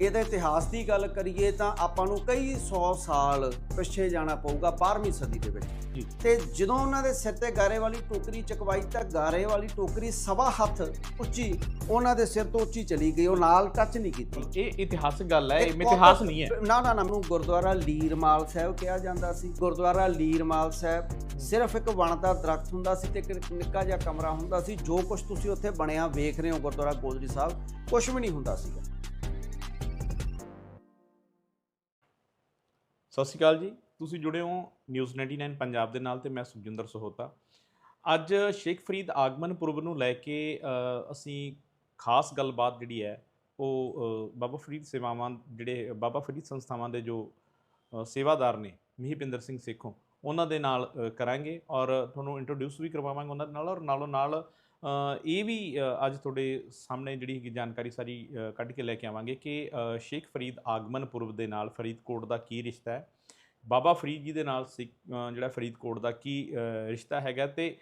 ਇਹਦੇ ਇਤਿਹਾਸ ਦੀ ਗੱਲ ਕਰੀਏ ਤਾਂ ਆਪਾਂ ਨੂੰ ਕਈ 100 ਸਾਲ ਪਿੱਛੇ ਜਾਣਾ ਪਊਗਾ 12ਵੀਂ ਸਦੀ ਦੇ ਵਿੱਚ। ਤੇ ਜਦੋਂ ਉਹਨਾਂ ਦੇ ਸਿਰ ਤੇ ਗਾਰੇ ਵਾਲੀ ਟੋਕਰੀ ਚਕਵਾਈ ਤਾਂ ਗਾਰੇ ਵਾਲੀ ਟੋਕਰੀ ਸਵਾ ਹੱਥ ਉੱਚੀ ਉਹਨਾਂ ਦੇ ਸਿਰ ਤੋਂ ਉੱਚੀ ਚਲੀ ਗਈ ਉਹ ਨਾਲ ਟੱਚ ਨਹੀਂ ਕੀਤੀ। ਇਹ ਇਤਿਹਾਸਕ ਗੱਲ ਹੈ ਇਹ ਇੱਕ ਮਿਥਿਹਾਸ ਨਹੀਂ ਹੈ। ਨਾ ਨਾ ਨਾ ਮੈਨੂੰ ਗੁਰਦੁਆਰਾ ਲੀਰਮਾਲ ਸਾਹਿਬ ਕਿਹਾ ਜਾਂਦਾ ਸੀ। ਗੁਰਦੁਆਰਾ ਲੀਰਮਾਲ ਸਾਹਿਬ ਸਿਰਫ ਇੱਕ ਵਣ ਦਾ ਦਰਖਤ ਹੁੰਦਾ ਸੀ ਤੇ ਇੱਕ ਨਿੱਕਾ ਜਿਹਾ ਕਮਰਾ ਹੁੰਦਾ ਸੀ ਜੋ ਕੁਝ ਤੁਸੀਂ ਉੱਥੇ ਬਣਿਆ ਵੇਖ ਰਹੇ ਹੋ ਗੁਰਦੁਆਰਾ ਗੋਦਰੀ ਸਾਹਿਬ ਕੁਝ ਵੀ ਨਹੀਂ ਹੁੰਦਾ ਸੀਗਾ। ਸਤਿ ਸ਼੍ਰੀ ਅਕਾਲ ਜੀ। ਤੁਸੀਂ ਜੁੜੇ ਹੋ ਨਿਊਜ਼ 99 ਪੰਜਾਬ ਦੇ ਨਾਲ ਤੇ ਮੈਂ ਸੁਖਜਿੰਦਰ ਸਹੋਤਾ। ਅੱਜ ਸ਼ੇਖ ਫਰੀਦ ਆਗਮਨ ਪੁਰਬ ਨੂੰ ਲੈ ਕੇ ਅਸੀਂ ਖਾਸ ਗੱਲਬਾਤ ਜਿਹੜੀ ਹੈ, ਉਹ ਬਾਬਾ ਫਰੀਦ ਸੇਵਾਵਾਂ ਜਿਹੜੇ, ਬਾਬਾ ਫਰੀਦ ਸੰਸਥਾਵਾਂ ਦੇ ਜੋ ਸੇਵਾਦਾਰ ਨੇ, ਮਹੀਪਿੰਦਰ ਸਿੰਘ ਸੇਖੋਂ, ਉਹਨਾਂ ਦੇ ਨਾਲ ਕਰਾਂਗੇ ਔਰ ਤੁਹਾਨੂੰ ਇੰਟਰੋਡਿਊਸ ਵੀ ਕਰਵਾਵਾਂਗੇ ਉਹਨਾਂ ਦੇ ਨਾਲ ਔਰ ਨਾਲੋਂ ਨਾਲ ਇਹ ਵੀ ਅੱਜ ਤੁਹਾਡੇ ਸਾਹਮਣੇ ਜਿਹੜੀ ਹੈਗੀ ਜਾਣਕਾਰੀ ਸਾਰੀ ਕੱਢ ਕੇ ਲੈ ਕੇ ਆਵਾਂਗੇ ਕਿ ਸ਼ੇਖ ਫਰੀਦ ਆਗਮਨ ਪੁਰਬ ਦੇ ਨਾਲ ਫਰੀਦਕੋਟ ਦਾ ਕੀ ਰਿਸ਼ਤਾ ਹੈ? ਬਾਬਾ ਫਰੀਦ ਜੀ ਦੇ ਨਾਲ ਜਿਹੜਾ ਫਰੀਦਕੋਟ ਦਾ ਕੀ ਰਿਸ਼ਤਾ ਹੈਗਾ ਤੇ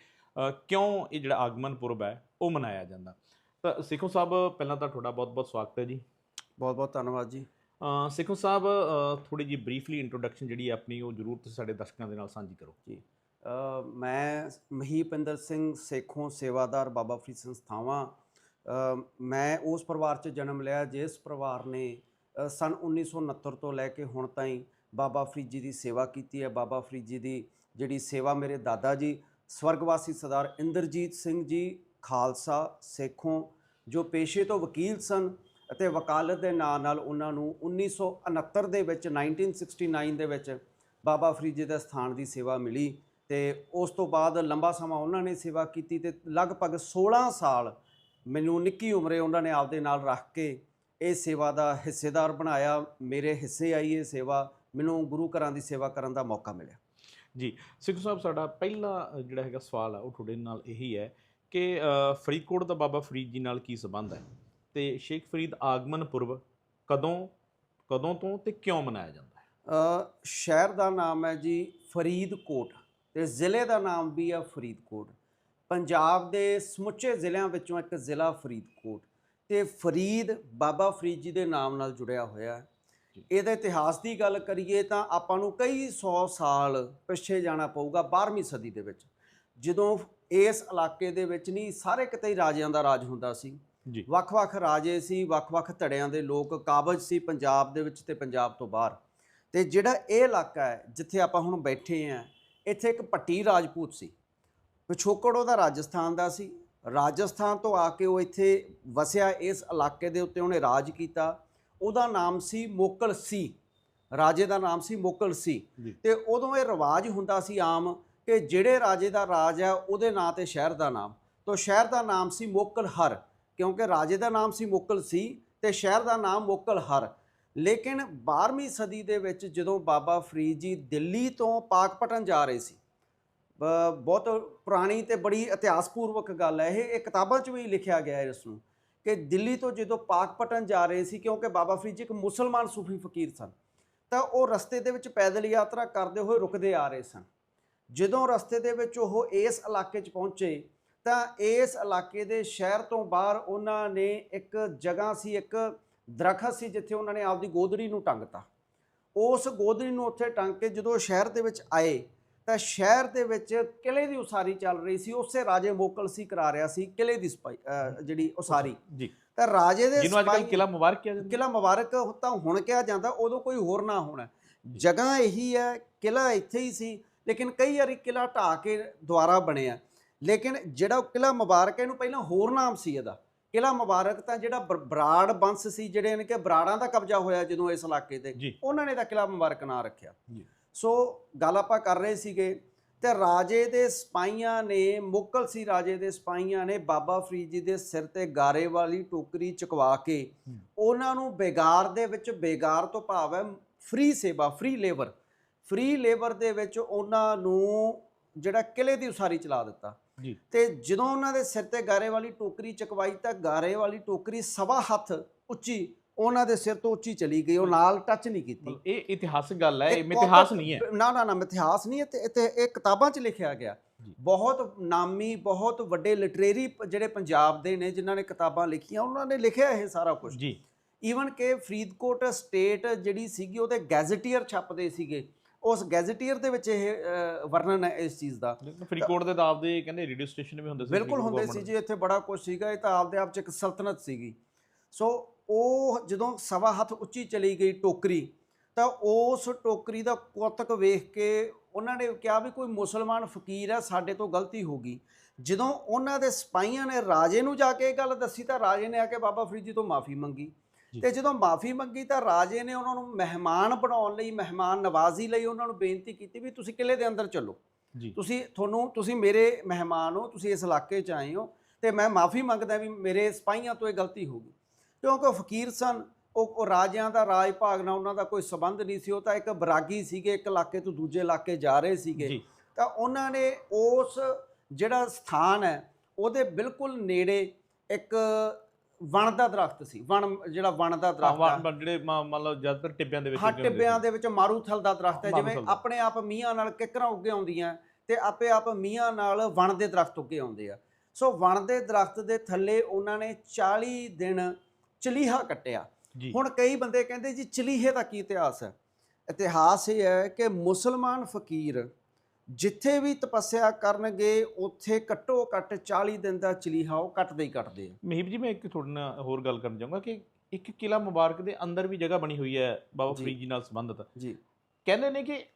ਕਿਉਂ ਇਹ ਜਿਹੜਾ ਆਗਮਨ ਪੁਰਬ ਹੈ ਉਹ ਮਨਾਇਆ ਜਾਂਦਾ? ਤਾਂ ਸਿੱਖੋ ਸਾਹਿਬ ਪਹਿਲਾਂ ਤਾਂ ਤੁਹਾਡਾ ਬਹੁਤ-ਬਹੁਤ ਸਵਾਗਤ ਹੈ ਜੀ। ਬਹੁਤ ਬਹੁਤ ਧੰਨਵਾਦ ਜੀ। ਸਿੱਖੋ ਸਾਹਿਬ ਥੋੜੀ ਜੀ ਬਰੀਫਲੀ ਇੰਟਰੋਡਕਸ਼ਨ ਜਿਹੜੀ ਹੈ ਆਪਣੀ ਉਹ ਜ਼ਰੂਰ ਤੁਸੀਂ ਸਾਡੇ ਦਰਸ਼ਕਾਂ ਦੇ ਨਾਲ ਸਾਂਝੀ ਕਰੋ। ਅ, ਮੈਂ ਮਹੀਪਿੰਦਰ ਸਿੰਘ ਸੇਖੋਂ ਸੇਵਾਦਾਰ ਬਾਬਾ ਫਰੀਦ ਸੰਸਥਾਵਾਂ ਮੈਂ ਉਸ ਪਰਿਵਾਰ 'ਚ ਜਨਮ ਲਿਆ ਜਿਸ ਪਰਿਵਾਰ ਨੇ ਅ, ਸਨ 1969 ਤੋਂ ਲੈ ਕੇ ਹੁਣ ਤਾਈਂ ਬਾਬਾ ਫਰੀਦ ਜੀ ਦੀ ਸੇਵਾ ਕੀਤੀ ਹੈ। ਬਾਬਾ ਫਰੀਦ ਜੀ ਦੀ ਜਿਹੜੀ ਸੇਵਾ ਮੇਰੇ ਦਾਦਾ ਜੀ ਸਵਰਗਵਾਸੀ ਸਰਦਾਰ ਇੰਦਰਜੀਤ ਸਿੰਘ ਜੀ ਖਾਲਸਾ ਸੇਖੋਂ ਜੋ ਪੇਸ਼ੇ ਤੋਂ ਵਕੀਲ ਸਨ ਅਤੇ ਵਕਾਲਤ ਦੇ ਨਾਂ ਨਾਲ ਉਹਨਾਂ ਨੂੰ 1969 ਦੇ ਵਿੱਚ 1969 ਦੇ ਵਿੱਚ ਬਾਬਾ ਫਰੀਦ ਜੀ ਦੇ ਸਥਾਨ ਦੀ ਸੇਵਾ ਮਿਲੀ। ਤੇ ਉਸ ਤੋਂ ਬਾਅਦ ਲੰਬਾ ਸਮਾਂ ਉਹਨਾਂ ਨੇ ਸੇਵਾ ਕੀਤੀ ਤੇ ਲਗਭਗ 16 ਸਾਲ ਮੈਨੂੰ ਨਿੱਕੀ ਉਮਰੇ ਉਹਨਾਂ ਨੇ ਆਪਦੇ ਨਾਲ ਰੱਖ ਕੇ ਇਹ ਸੇਵਾ ਦਾ ਹਿੱਸੇਦਾਰ ਬਣਾਇਆ ਮੇਰੇ ਹਿੱਸੇ ਆਈ ਇਹ ਸੇਵਾ ਮੈਨੂੰ ਗੁਰੂ ਘਰਾਂ ਦੀ ਸੇਵਾ ਕਰਨ ਦਾ ਮੌਕਾ ਮਿਲਿਆ। ਜੀ ਸਿੱਖੋ ਸਾਹਿਬ ਸਾਡਾ ਪਹਿਲਾ ਜਿਹੜਾ ਹੈਗਾ ਸਵਾਲ ਹੈ ਉਹ ਤੁਹਾਡੇ ਨਾਲ ਇਹੀ ਹੈ ਕਿ ਫਰੀਦਕੋਟ ਦਾ ਬਾਬਾ ਫਰੀਦ ਜੀ ਨਾਲ ਕੀ ਸੰਬੰਧ ਹੈ? ਤੇ ਸ਼ੇਖ ਫਰੀਦ ਆਗਮਨ ਪੁਰਬ ਕਦੋਂ ਕਦੋਂ ਤੋਂ ਤੇ ਕਿਉਂ ਮਨਾਇਆ ਜਾਂਦਾ ਹੈ? ਸ਼ਹਿਰ ਦਾ ਨਾਮ ਹੈ ਜੀ ਫਰੀਦਕੋਟ। ਤੇ ਜ਼ਿਲ੍ਹੇ ਦਾ ਨਾਮ ਵੀ ਹੈ ਫਰੀਦਕੋਟ। ਪੰਜਾਬ ਦੇ ਸਮੁੱਚੇ ਜ਼ਿਲ੍ਹਿਆਂ ਵਿੱਚੋਂ ਇੱਕ ਜ਼ਿਲ੍ਹਾ ਫਰੀਦਕੋਟ। ਤੇ ਫਰੀਦ ਬਾਬਾ ਫਰੀਦ ਜੀ ਦੇ ਨਾਮ ਨਾਲ ਜੁੜਿਆ ਹੋਇਆ ਹੈ। ਇਹਦੇ ਇਤਿਹਾਸ ਦੀ ਗੱਲ ਕਰੀਏ ਤਾਂ ਆਪਾਂ ਨੂੰ ਕਈ 100 ਸਾਲ ਪਿੱਛੇ ਜਾਣਾ ਪਊਗਾ 12ਵੀਂ ਸਦੀ ਦੇ ਵਿੱਚ। ਜਦੋਂ ਇਸ ਇਲਾਕੇ ਦੇ ਵਿੱਚ ਨਹੀਂ ਸਾਰੇ ਕਿਤੇ ਹੀ ਰਾਜਿਆਂ ਦਾ ਰਾਜ ਹੁੰਦਾ ਸੀ। ਜੀ। ਵੱਖ-ਵੱਖ ਰਾਜੇ ਸੀ ਵੱਖ-ਵੱਖ ਧੜਿਆਂ ਦੇ ਲੋਕ ਕਾਬਜ ਸੀ ਪੰਜਾਬ ਦੇ ਵਿੱਚ ਤੇ ਪੰਜਾਬ ਤੋਂ ਬਾਹਰ। ਤੇ ਜਿਹੜਾ ਇਹ ਇਲਾਕਾ ਹੈ ਜਿੱਥੇ ਆਪਾਂ ਹੁਣ ਬੈਠੇ ਆਂ ਇੱਥੇ ਇੱਕ ਪੱਟੀ ਰਾਜਪੂਤ ਸੀ। ਪਿਛੋਕੜ ਉਹਦਾ ਰਾਜਸਥਾਨ ਦਾ ਸੀ। ਰਾਜਸਥਾਨ ਤੋਂ ਆ ਕੇ ਉਹ ਇੱਥੇ ਵਸਿਆ ਇਸ ਇਲਾਕੇ ਦੇ ਉੱਤੇ ਉਹਨੇ ਰਾਜ ਕੀਤਾ। ਉਹਦਾ ਨਾਮ ਸੀ ਮੋਕਲ ਸੀ। ਰਾਜੇ ਦਾ ਨਾਮ ਸੀ ਮੋਕਲ ਸੀ। ਤੇ ਉਦੋਂ ਇਹ ਰਿਵਾਜ ਹੁੰਦਾ ਸੀ ਆਮ ਕਿ ਜਿਹੜੇ ਰਾਜੇ ਦਾ ਰਾਜ ਹੈ ਉਹਦੇ ਨਾਂ ਤੇ ਸ਼ਹਿਰ ਦਾ ਨਾਮ। ਤੋਂ ਸ਼ਹਿਰ ਦਾ ਨਾਮ ਸੀ ਮੋਕਲ ਹਰ ਕਿਉਂਕਿ ਰਾਜੇ ਦਾ ਨਾਮ ਸੀ ਮੋਕਲ ਸੀ ਤੇ ਸ਼ਹਿਰ ਦਾ ਨਾਮ ਮੋਕਲ ਹਰ। ਲੇਕਿਨ 12ਵੀਂ ਸਦੀ ਦੇ ਵਿੱਚ ਜਦੋਂ ਬਾਬਾ ਫਰੀਦ ਜੀ ਦਿੱਲੀ ਤੋਂ ਪਾਕਪਟਨ ਜਾ ਰਹੇ ਸੀ ਬ- ਬਹੁਤ ਪੁਰਾਣੀ ਤੇ ਬੜੀ ਇਤਿਹਾਸਪੂਰਵਕ ਗੱਲ ਹੈ। ਇਹ ਇਹ ਕਿਤਾਬਾਂ 'ਚ ਵੀ ਲਿਖਿਆ ਗਿਆ ਹੈ ਇਸ ਨੂੰ ਕਿ ਦਿੱਲੀ ਤੋਂ ਜਦੋਂ ਪਾਕਪਟਨ ਜਾ ਰਹੇ ਸੀ, ਕਿਉਂਕਿ ਬਾਬਾ ਫਰੀਦ ਜੀ ਇੱਕ ਮੁਸਲਮਾਨ ਸੂਫੀ ਫਕੀਰ ਸਨ, ਤਾਂ ਉਹ ਰਸਤੇ ਦੇ ਵਿੱਚ ਪੈਦਲ ਯਾਤਰਾ ਕਰਦੇ ਹੋਏ ਰੁਕਦੇ ਆ ਰਹੇ ਸਨ। ਜਦੋਂ ਰਸਤੇ ਦੇ ਵਿੱਚ ਉਹ ਇਸ ਇਲਾਕੇ 'ਚ ਪਹੁੰਚੇ, ਤਾਂ ਇਸ ਇਲਾਕੇ ਦੇ ਸ਼ਹਿਰ ਤੋਂ ਬਾਹਰ ਉਹਨਾਂ ਨੇ ਇੱਕ ਜਗ੍ਹਾ ਸੀ, ਇੱਕ ਦਰਖਤ ਸੀ ਜਿੱਥੇ ਉਹਨਾਂ ਨੇ ਆਪਦੀ ਗੋਦੜੀ ਨੂੰ ਟੰਗਤਾ। ਉਸ ਗੋਦੜੀ ਨੂੰ ਉੱਥੇ ਟੰਗ ਕੇ ਜਦੋਂ ਸ਼ਹਿਰ ਦੇ ਵਿੱਚ ਆਏ ਤਾਂ ਸ਼ਹਿਰ ਦੇ ਵਿੱਚ ਕਿਲੇ ਦੀ ਉਸਾਰੀ ਚੱਲ ਰਹੀ ਸੀ। ਉਸੇ ਰਾਜੇ ਮੋਕਲ ਸੀ ਕਰਾ ਰਿਹਾ ਸੀ ਕਿਲੇ ਦੀ ਸਪਾਈ ਜਿਹੜੀ ਉਸਾਰੀ। ਜੀ। ਤਾਂ ਰਾਜੇ ਦੇ ਜਿਹਨੂੰ ਅੱਜ ਕੱਲ੍ਹ ਸਿਪਾਹੀ- ਕਿਲਾ ਮੁਬਾਰਕ ਕਿਹਾ ਜਾਂਦਾ। ਕਿਲਾ ਮੁਬਾਰਕ ਤਾਂ ਹੁਣ ਕਿਹਾ ਜਾਂਦਾ ਉਦੋਂ ਕੋਈ ਹੋਰ ਨਾ ਹੋਣਾ। ਜਗ੍ਹਾ ਇਹੀ ਹੈ ਕਿਲਾ ਇੱਥੇ ਹੀ ਸੀ ਲੇਕਿਨ ਕਈ ਵਾਰੀ ਕਿਲਾ ਢਾਹ ਕੇ ਦੁਆਰਾ ਬਣਿਆ। ਲੇਕਿਨ ਜਿਹੜਾ ਉਹ ਕਿਲਾ ਮੁਬਾਰਕ ਹੈ, ਇਹਨੂੰ ਪਹਿਲਾਂ ਹੋਰ ਨਾਮ ਸੀ ਇਹਦਾ। ਕਿਲਾ ਮੁਬਾਰਕ ਤਾਂ ਜਿਹੜਾ ਬਰ- ਬਰਾੜ ਬੰਸ ਸੀ ਜਿਹੜੇ ਨੇ ਕਿ ਬਰਾੜਾਂ ਦਾ ਕਬਜ਼ਾ ਹੋਇਆ ਜਦੋਂ ਇਸ ਇਲਾਕੇ ਤੇ ਉਹਨਾਂ ਨੇ ਤਾਂ ਕਿਲਾ ਮੁਬਾਰਕ ਨਾਂ ਰੱਖਿਆ। ਸੋ ਗੱਲ ਆਪਾਂ ਕਰ ਰਹੇ ਸੀਗੇ ਤੇ ਰਾਜੇ ਦੇ ਸਿਪਾਹੀਆਂ ਨੇ ਮੁਕਲ ਸੀ ਰਾਜੇ ਦੇ ਸਿਪਾਹੀਆਂ ਨੇ ਬਾਬਾ ਫਰੀਦ ਜੀ ਦੇ ਸਿਰ ਤੇ ਗਾਰੇ ਵਾਲੀ ਟੋਕਰੀ ਚੁਕਵਾ ਕੇ। ਉਹਨਾਂ ਨੂੰ ਬੇਗਾਰ ਦੇ ਵਿੱਚ ਬੇਗਾਰ ਤੋਂ ਭਾਵ ਹੈ ਫ੍ਰੀ ਸੇਵਾ ਫ੍ਰੀ ਲੇਬਰ ਫ੍ਰੀ ਲੇਬਰ ਦੇ ਵਿੱਚ ਉਹਨਾਂ ਨੂੰ ਜਿਹੜਾ ਕਿਲੇ ਦੀ ਉਸਾਰੀ ਚਲਾ ਦਿੱਤਾ ਤੇ ਜਦੋਂ ਉਹਨਾਂ ਦੇ ਸਿਰ ਤੇ ਗਾਰੇ ਵਾਲੀ ਟੋਕਰੀ ਚਕਵਾਈ ਤਾਂ ਗਾਰੇ ਵਾਲੀ ਟੋਕਰੀ ਸਵਾ ਹੱਥ ਉੱਚੀ ਉਹਨਾਂ ਦੇ ਸਿਰ ਤੋਂ ਉੱਚੀ ਚਲੀ ਗਈ ਉਹ ਨਾਲ ਟੱਚ ਨਹੀਂ ਕੀਤੀ। ਇਹ ਇਤਿਹਾਸਕ ਗੱਲ ਹੈ ਇਹ ਮਿਥਿਹਾਸ ਨਹੀਂ ਹੈ। ਨਾ ਨਾ ਨਾ ਇਤਿਹਾਸ ਨਹੀਂ ਹੈ ਤੇ ਤੇ ਇਹ ਕਿਤਾਬਾਂ 'ਚ ਲਿਖਿਆ ਗਿਆ। ਬਹੁਤ ਨਾਮੀ ਬਹੁਤ ਵੱਡੇ ਲਿਟਰੇਰੀ ਜਿਹੜੇ ਪੰਜਾਬ ਦੇ ਨੇ ਜਿਨ੍ਹਾਂ ਨੇ ਕਿਤਾਬਾਂ ਲਿਖੀਆਂ ਉਹਨਾਂ ਨੇ ਲਿਖਿਆ ਇਹ ਸਾਰਾ ਕੁਝ ਜੀ। ਈਵਨ ਕਿ ਫਰੀਦਕੋਟ ਸਟੇਟ ਜਿਹੜੀ ਸੀਗੀ ਉਹਦੇ ਗੈਜ਼ਟੀਅਰ ਛਪਦੇ ਸੀਗੇ। ਉਸ ਗੈਜ਼ਟੀਅਰ ਦੇ ਵਿੱਚ ਇਹ ਵਰਣਨ ਹੈ ਇਸ ਚੀਜ਼ ਦਾ। ਫਰੀਦਕੋਟ ਦੇ ਦਾਬ ਦੇ ਕਹਿੰਦੇ ਰੇਡੀਓ ਸਟੇਸ਼ਨ ਵੀ ਹੁੰਦੇ ਸੀ ਬਿਲਕੁਲ ਹੁੰਦੇ ਸੀ ਜੀ ਇੱਥੇ ਬੜਾ ਕੁਝ ਸੀਗਾ ਇਹ ਤਾਂ ਆਪਦੇ ਆਪ ਚ ਇੱਕ ਸਲਤਨਤ ਸੀਗੀ। ਸੋ ਉਹ ਜਦੋਂ ਸਵਾ ਹੱਥ ਉੱਚੀ ਚਲੀ ਗਈ ਟੋਕਰੀ ਤਾਂ ਉਸ ਟੋਕਰੀ ਦਾ ਕੁੱਤਕ ਵੇਖ ਕੇ ਉਹਨਾਂ ਨੇ ਕਿਹਾ ਵੀ ਕੋਈ ਮੁਸਲਮਾਨ ਫਕੀਰ ਹੈ ਸਾਡੇ ਤੋਂ ਗਲਤੀ ਹੋ ਗਈ। ਜਦੋਂ ਉਹਨਾਂ ਦੇ ਸਿਪਾਹੀਆਂ ਨੇ ਰਾਜੇ ਨੂੰ ਜਾ ਕੇ ਇਹ ਗੱਲ ਦੱਸੀ ਤਾਂ ਰਾਜੇ ਨੇ ਆ ਕੇ ਬਾਬਾ ਫਰੀਦ ਜੀ ਤੋਂ ਮਾਫੀ ਮੰਗੀ। ਤੇ ਜਦੋਂ ਮਾਫੀ ਮੰਗੀ ਤਾਂ ਰਾਜੇ ਨੇ ਉਹਨਾਂ ਨੂੰ ਮਹਿਮਾਨ ਬਣਾਉਣ ਲਈ ਮਹਿਮਾਨ ਨਵਾਜ਼ੀ ਲਈ ਉਹਨਾਂ ਨੂੰ ਬੇਨਤੀ ਕੀਤੀ ਵੀ ਤੁਸੀਂ ਕਿਲੇ ਦੇ ਅੰਦਰ ਚੱਲੋ। ਜੀ। ਤੁਸੀਂ ਤੁਹਾਨੂੰ ਤੁਸੀਂ ਮੇਰੇ ਮਹਿਮਾਨ ਹੋ ਤੁਸੀਂ ਇਸ ਇਲਾਕੇ 'ਚ ਆਏ ਹੋ ਤੇ ਮੈਂ ਮਾਫੀ ਮੰਗਦਾ ਵੀ ਮੇਰੇ ਸਿਪਾਹੀਆਂ ਤੋਂ ਇਹ ਗਲਤੀ ਹੋ ਗਈ। ਕਿਉਂਕਿ ਉਹ ਫਕੀਰ ਸਨ ਉਹ ਰਾਜਿਆਂ ਦਾ ਰਾਜ ਭਾਗ ਨਾਲ ਉਹਨਾਂ ਦਾ ਕੋਈ ਸਬੰਧ ਨਹੀਂ ਸੀ ਉਹ ਤਾਂ ਇੱਕ ਬਰਾਗੀ ਸੀਗੇ ਇੱਕ ਇਲਾਕੇ ਤੋਂ ਦੂਜੇ ਇਲਾਕੇ ਜਾ ਰਹੇ ਸੀਗੇ। ਤਾਂ ਉਹਨਾਂ ਨੇ ਉਸ ਜਿਹੜਾ ਸਥਾਨ ਹੈ ਉਹਦੇ ਬਿਲਕੁਲ ਨੇੜੇ ਇੱਕ ਵਣ ਦਾ ਦਰਖਤ ਸੀ ਵਣ ਜਿਹੜਾ ਵਣ ਦਾ ਦਰਖਤ ਵਾ- ਜਿਹੜੇ ਮ- ਮੰਨ ਲਓ ਜ਼ਿਆਦਾਤਰ ਟਿੱਬਿਆਂ ਦੇ ਵਿੱਚ ਹਾਂ ਟਿੱਬਿਆਂ। ਦੇ ਵਿੱਚ ਮਾਰੂਥਲ ਦਾ ਦਰਖਤ ਹੈ ਜਿਵੇਂ। ਆਪਣੇ ਆਪ ਮੀਆਂ ਨਾਲ ਕਿਕਰਾਂ ਉੱਗੇ ਆਉਂਦੀਆਂ ਤੇ ਆਪੇ ਆਪ ਮੀਆਂ ਨਾਲ ਵਣ ਦੇ ਦਰਖਤ ਉੱਗੇ ਆਉਂਦੇ ਆ। ਸੋ ਵਣ ਦੇ ਦਰਖਤ ਦੇ ਥੱਲੇ ਉਹਨਾਂ ਨੇ 40 ਦਿਨ ਚਲੀਹਾ ਕੱਟਿਆ। ਹੁਣ ਕਈ ਬੰਦੇ ਕਹਿੰਦੇ ਜੀ ਚਲੀਹੇ ਦਾ ਕੀ ਇਤਿਹਾਸ ਹੈ? ਇਤਿਹਾਸ ਇਹ ਹੈ ਕਿ ਮੁਸਲਮਾਨ ਫਕੀਰ ਜਿੱਥੇ ਵੀ ਤਪੱਸਿਆ ਕਰਨਗੇ ਉੱਥੇ ਘੱਟੋ ਘੱਟ 40 ਦਿਨ ਦਾ ਚਲੀਹਾ ਉਹ ਕੱਟਦੇ ਹੀ ਕੱਟਦੇ ਆ। ਮਹੀਬ ਜੀ ਮੈਂ ਇੱਕ ਤੁਹਾਡੇ ਨਾਲ ਹੋਰ ਗੱਲ ਕਰਨ ਚਾਹੂੰਗਾ ਕਿ ਇੱਕ ਕਿਲਾ ਮੁਬਾਰਕ ਦੇ ਅੰਦਰ ਵੀ ਜਗ੍ਹਾ ਬਣੀ ਹੋਈ ਹੈ ਬਾਬਾ। ਫਰੀਦ ਜੀ ਨਾਲ ਸੰਬੰਧਿਤ। ਜੀ। ਕਹਿੰਦੇ ਨੇ ਕਿ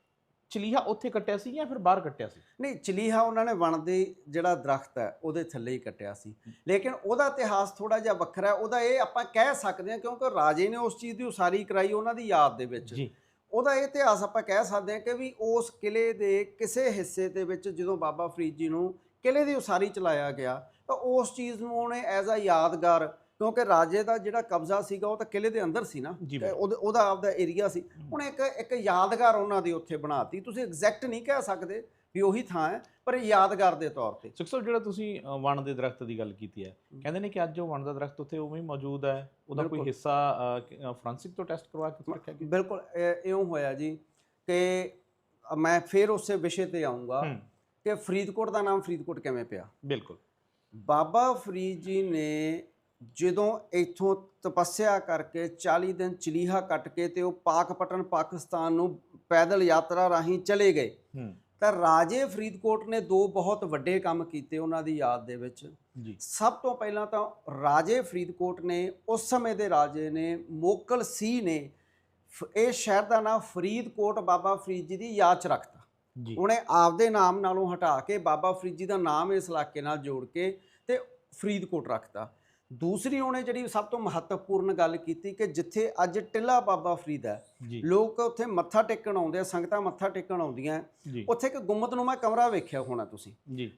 ਚਲੀਹਾ ਉੱਥੇ ਕੱਟਿਆ ਸੀ ਜਾਂ ਫਿਰ ਬਾਹਰ ਕੱਟਿਆ ਸੀ? ਨਹੀਂ ਚਲੀਹਾ ਉਹਨਾਂ ਨੇ ਵਣ ਦੇ ਜਿਹੜਾ ਦਰਖਤ ਹੈ ਉਹਦੇ ਥੱਲੇ ਹੀ ਕੱਟਿਆ ਸੀ। ਲੇਕਿਨ ਉਹਦਾ ਇਤਿਹਾਸ ਥੋੜਾ ਜਿਹਾ ਵੱਖਰਾ ਹੈ ਉਹਦਾ ਇਹ ਆਪਾਂ ਕਹਿ ਸਕਦੇ ਹਾਂ ਕਿਉਂਕਿ ਰਾਜੇ ਨੇ ਉਸ ਚੀਜ਼ ਦੀ ਉਸਾਰੀ ਕਰਾਈ ਉਹਨਾਂ ਦੀ ਯਾਦ ਦੇ ਵਿੱਚ। ਜੀ। ਉਹਦਾ ਇਹ ਇਤਿਹਾਸ ਆਪਾਂ ਕਹਿ ਸਕਦੇ ਹਾਂ ਕਿ ਵੀ ਉਸ ਕਿਲੇ ਦੇ ਕਿਸੇ ਹਿੱਸੇ ਦੇ ਵਿੱਚ ਜਦੋਂ ਬਾਬਾ ਫਰੀਦ ਜੀ ਨੂੰ ਕਿਲੇ ਦੀ ਉਸਾਰੀ ਚਲਾਇਆ ਗਿਆ ਤਾਂ ਉਸ ਚੀਜ਼ ਨੂੰ ਉਹਨੇ ਐਜ਼ ਅ ਯਾਦਗਾਰ ਕਿਉਂਕਿ ਰਾਜੇ ਦਾ ਜਿਹੜਾ ਕਬਜ਼ਾ ਸੀਗਾ ਉਹ ਤਾਂ ਕਿਲੇ ਦੇ ਅੰਦਰ ਸੀ ਨਾ ਉਹਦਾ ਆਪਦਾ ਏਰੀਆ ਸੀ। ਉਹਨੇ ਇੱਕ ਇੱਕ ਯਾਦਗਾਰ ਉਹਨਾਂ ਦੀ ਉੱਥੇ ਬਣਾਤੀ। ਤੁਸੀਂ ਐਗਜ਼ੈਕਟ ਨਹੀਂ ਕਹਿ ਸਕਦੇ ਵੀ ਉਹੀ ਥਾਂ ਹੈ ਪਰ ਯਾਦਗਾਰ ਦੇ ਤੌਰ ਤੇ। ਸੁਖ ਸਾਹਿਬ ਜਿਹੜਾ ਤੁਸੀਂ ਅ, ਵਣ ਦੇ ਦਰਖਤ ਦੀ ਗੱਲ ਕੀਤੀ ਹੈ ਕਹਿੰਦੇ ਨੇ ਕਿ ਅੱਜ ਉਹ ਵਣ ਦਾ ਦਰਖਤ ਉੱਥੇ ਉਵੇਂ ਹੀ ਮੌਜੂਦ ਹੈ ਉਹਦਾ ਕੋਈ ਬਿਲਕੁਲ। ਹਿੱਸਾ ਫ੍ਰਾਂਸਿਕ ਤੋਂ ਟੈਸਟ ਕਰਵਾ ਕੇ ਰੱਖਿਆ ਗਿਆ? ਬਿਲਕੁਲ ਇਹ- ਇਉਂ ਹੋਇਆ ਜੀ ਕਿ ਮੈਂ ਫੇਰ ਉਸੇ ਵਿਸ਼ੇ ਤੇ ਆਉਂਗਾ ਹੂੰ। ਕਿ ਫਰੀਦਕੋਟ ਦਾ ਨਾਮ ਫਰੀਦਕੋਟ ਕਿਵੇਂ ਪਿਆ? ਬਿਲਕੁਲ। ਬਾਬਾ ਫਰੀਦ ਜੀ ਨੇ ਜਦੋਂ ਇੱਥੋਂ ਤਪੱਸਿਆ ਕਰਕੇ 40 ਦਿਨ ਚਲੀਹਾ ਕੱਟ ਕੇ ਤੇ ਉਹ ਪਾਕਪਟਨ ਪਾਕਿਸਤਾਨ ਨੂੰ ਪੈਦਲ ਯਾਤਰਾ ਰਾਹੀਂ ਚਲੇ ਗਏ ਹੂੰ। ਤਾਂ ਰਾਜੇ ਫਰੀਦਕੋਟ ਨੇ ਦੋ ਬਹੁਤ ਵੱਡੇ ਕੰਮ ਕੀਤੇ ਉਹਨਾਂ ਦੀ ਯਾਦ ਦੇ ਵਿੱਚ। ਜੀ। ਸਭ ਤੋਂ ਪਹਿਲਾਂ ਤਾਂ ਰਾਜੇ ਫਰੀਦਕੋਟ ਨੇ ਉਸ ਸਮੇਂ ਦੇ ਰਾਜੇ ਨੇ ਮੋਕਲ ਸੀ ਨੇ ਇਹ ਸ਼ਹਿਰ ਦਾ ਨਾਮ ਫਰੀਦਕੋਟ ਬਾਬਾ ਫਰੀਦ ਜੀ ਦੀ ਯਾਦ ਚ ਰੱਖਤਾ। ਜੀ। ਉਹਨੇ ਆਪਦੇ ਨਾਮ ਨਾਲੋਂ ਹਟਾ ਕੇ ਬਾਬਾ ਫਰੀਦ ਜੀ ਦਾ ਨਾਮ ਇਸ ਇਲਾਕੇ ਨਾਲ ਜੋੜ ਕੇ ਤੇ ਫਰੀਦਕੋਟ ਰੱਖਤਾ। ਦੂਸਰੀ ਉਹਨੇ ਜਿਹੜੀ ਸਭ ਤੋਂ ਮਹੱਤਵਪੂਰਨ ਗੱਲ ਕੀਤੀ ਕਿ ਜਿੱਥੇ ਅੱਜ ਟਿੱਲਾ ਬਾਬਾ ਫਰੀਦ ਹੈ ਲੋਕ ਉੱਥੇ ਮੱਥਾ ਟੇਕਣ ਆਉਂਦੇ ਆ ਸੰਗਤਾਂ ਮੱਥਾ ਟੇਕਣ ਆਉਂਦੀਆਂ। ਉੱਥੇ ਇੱਕ ਗੁੰਮਤਨੁਮਾ ਕਮਰਾ ਵੇਖਿਆ ਹੋਣਾ ਤੁਸੀਂ।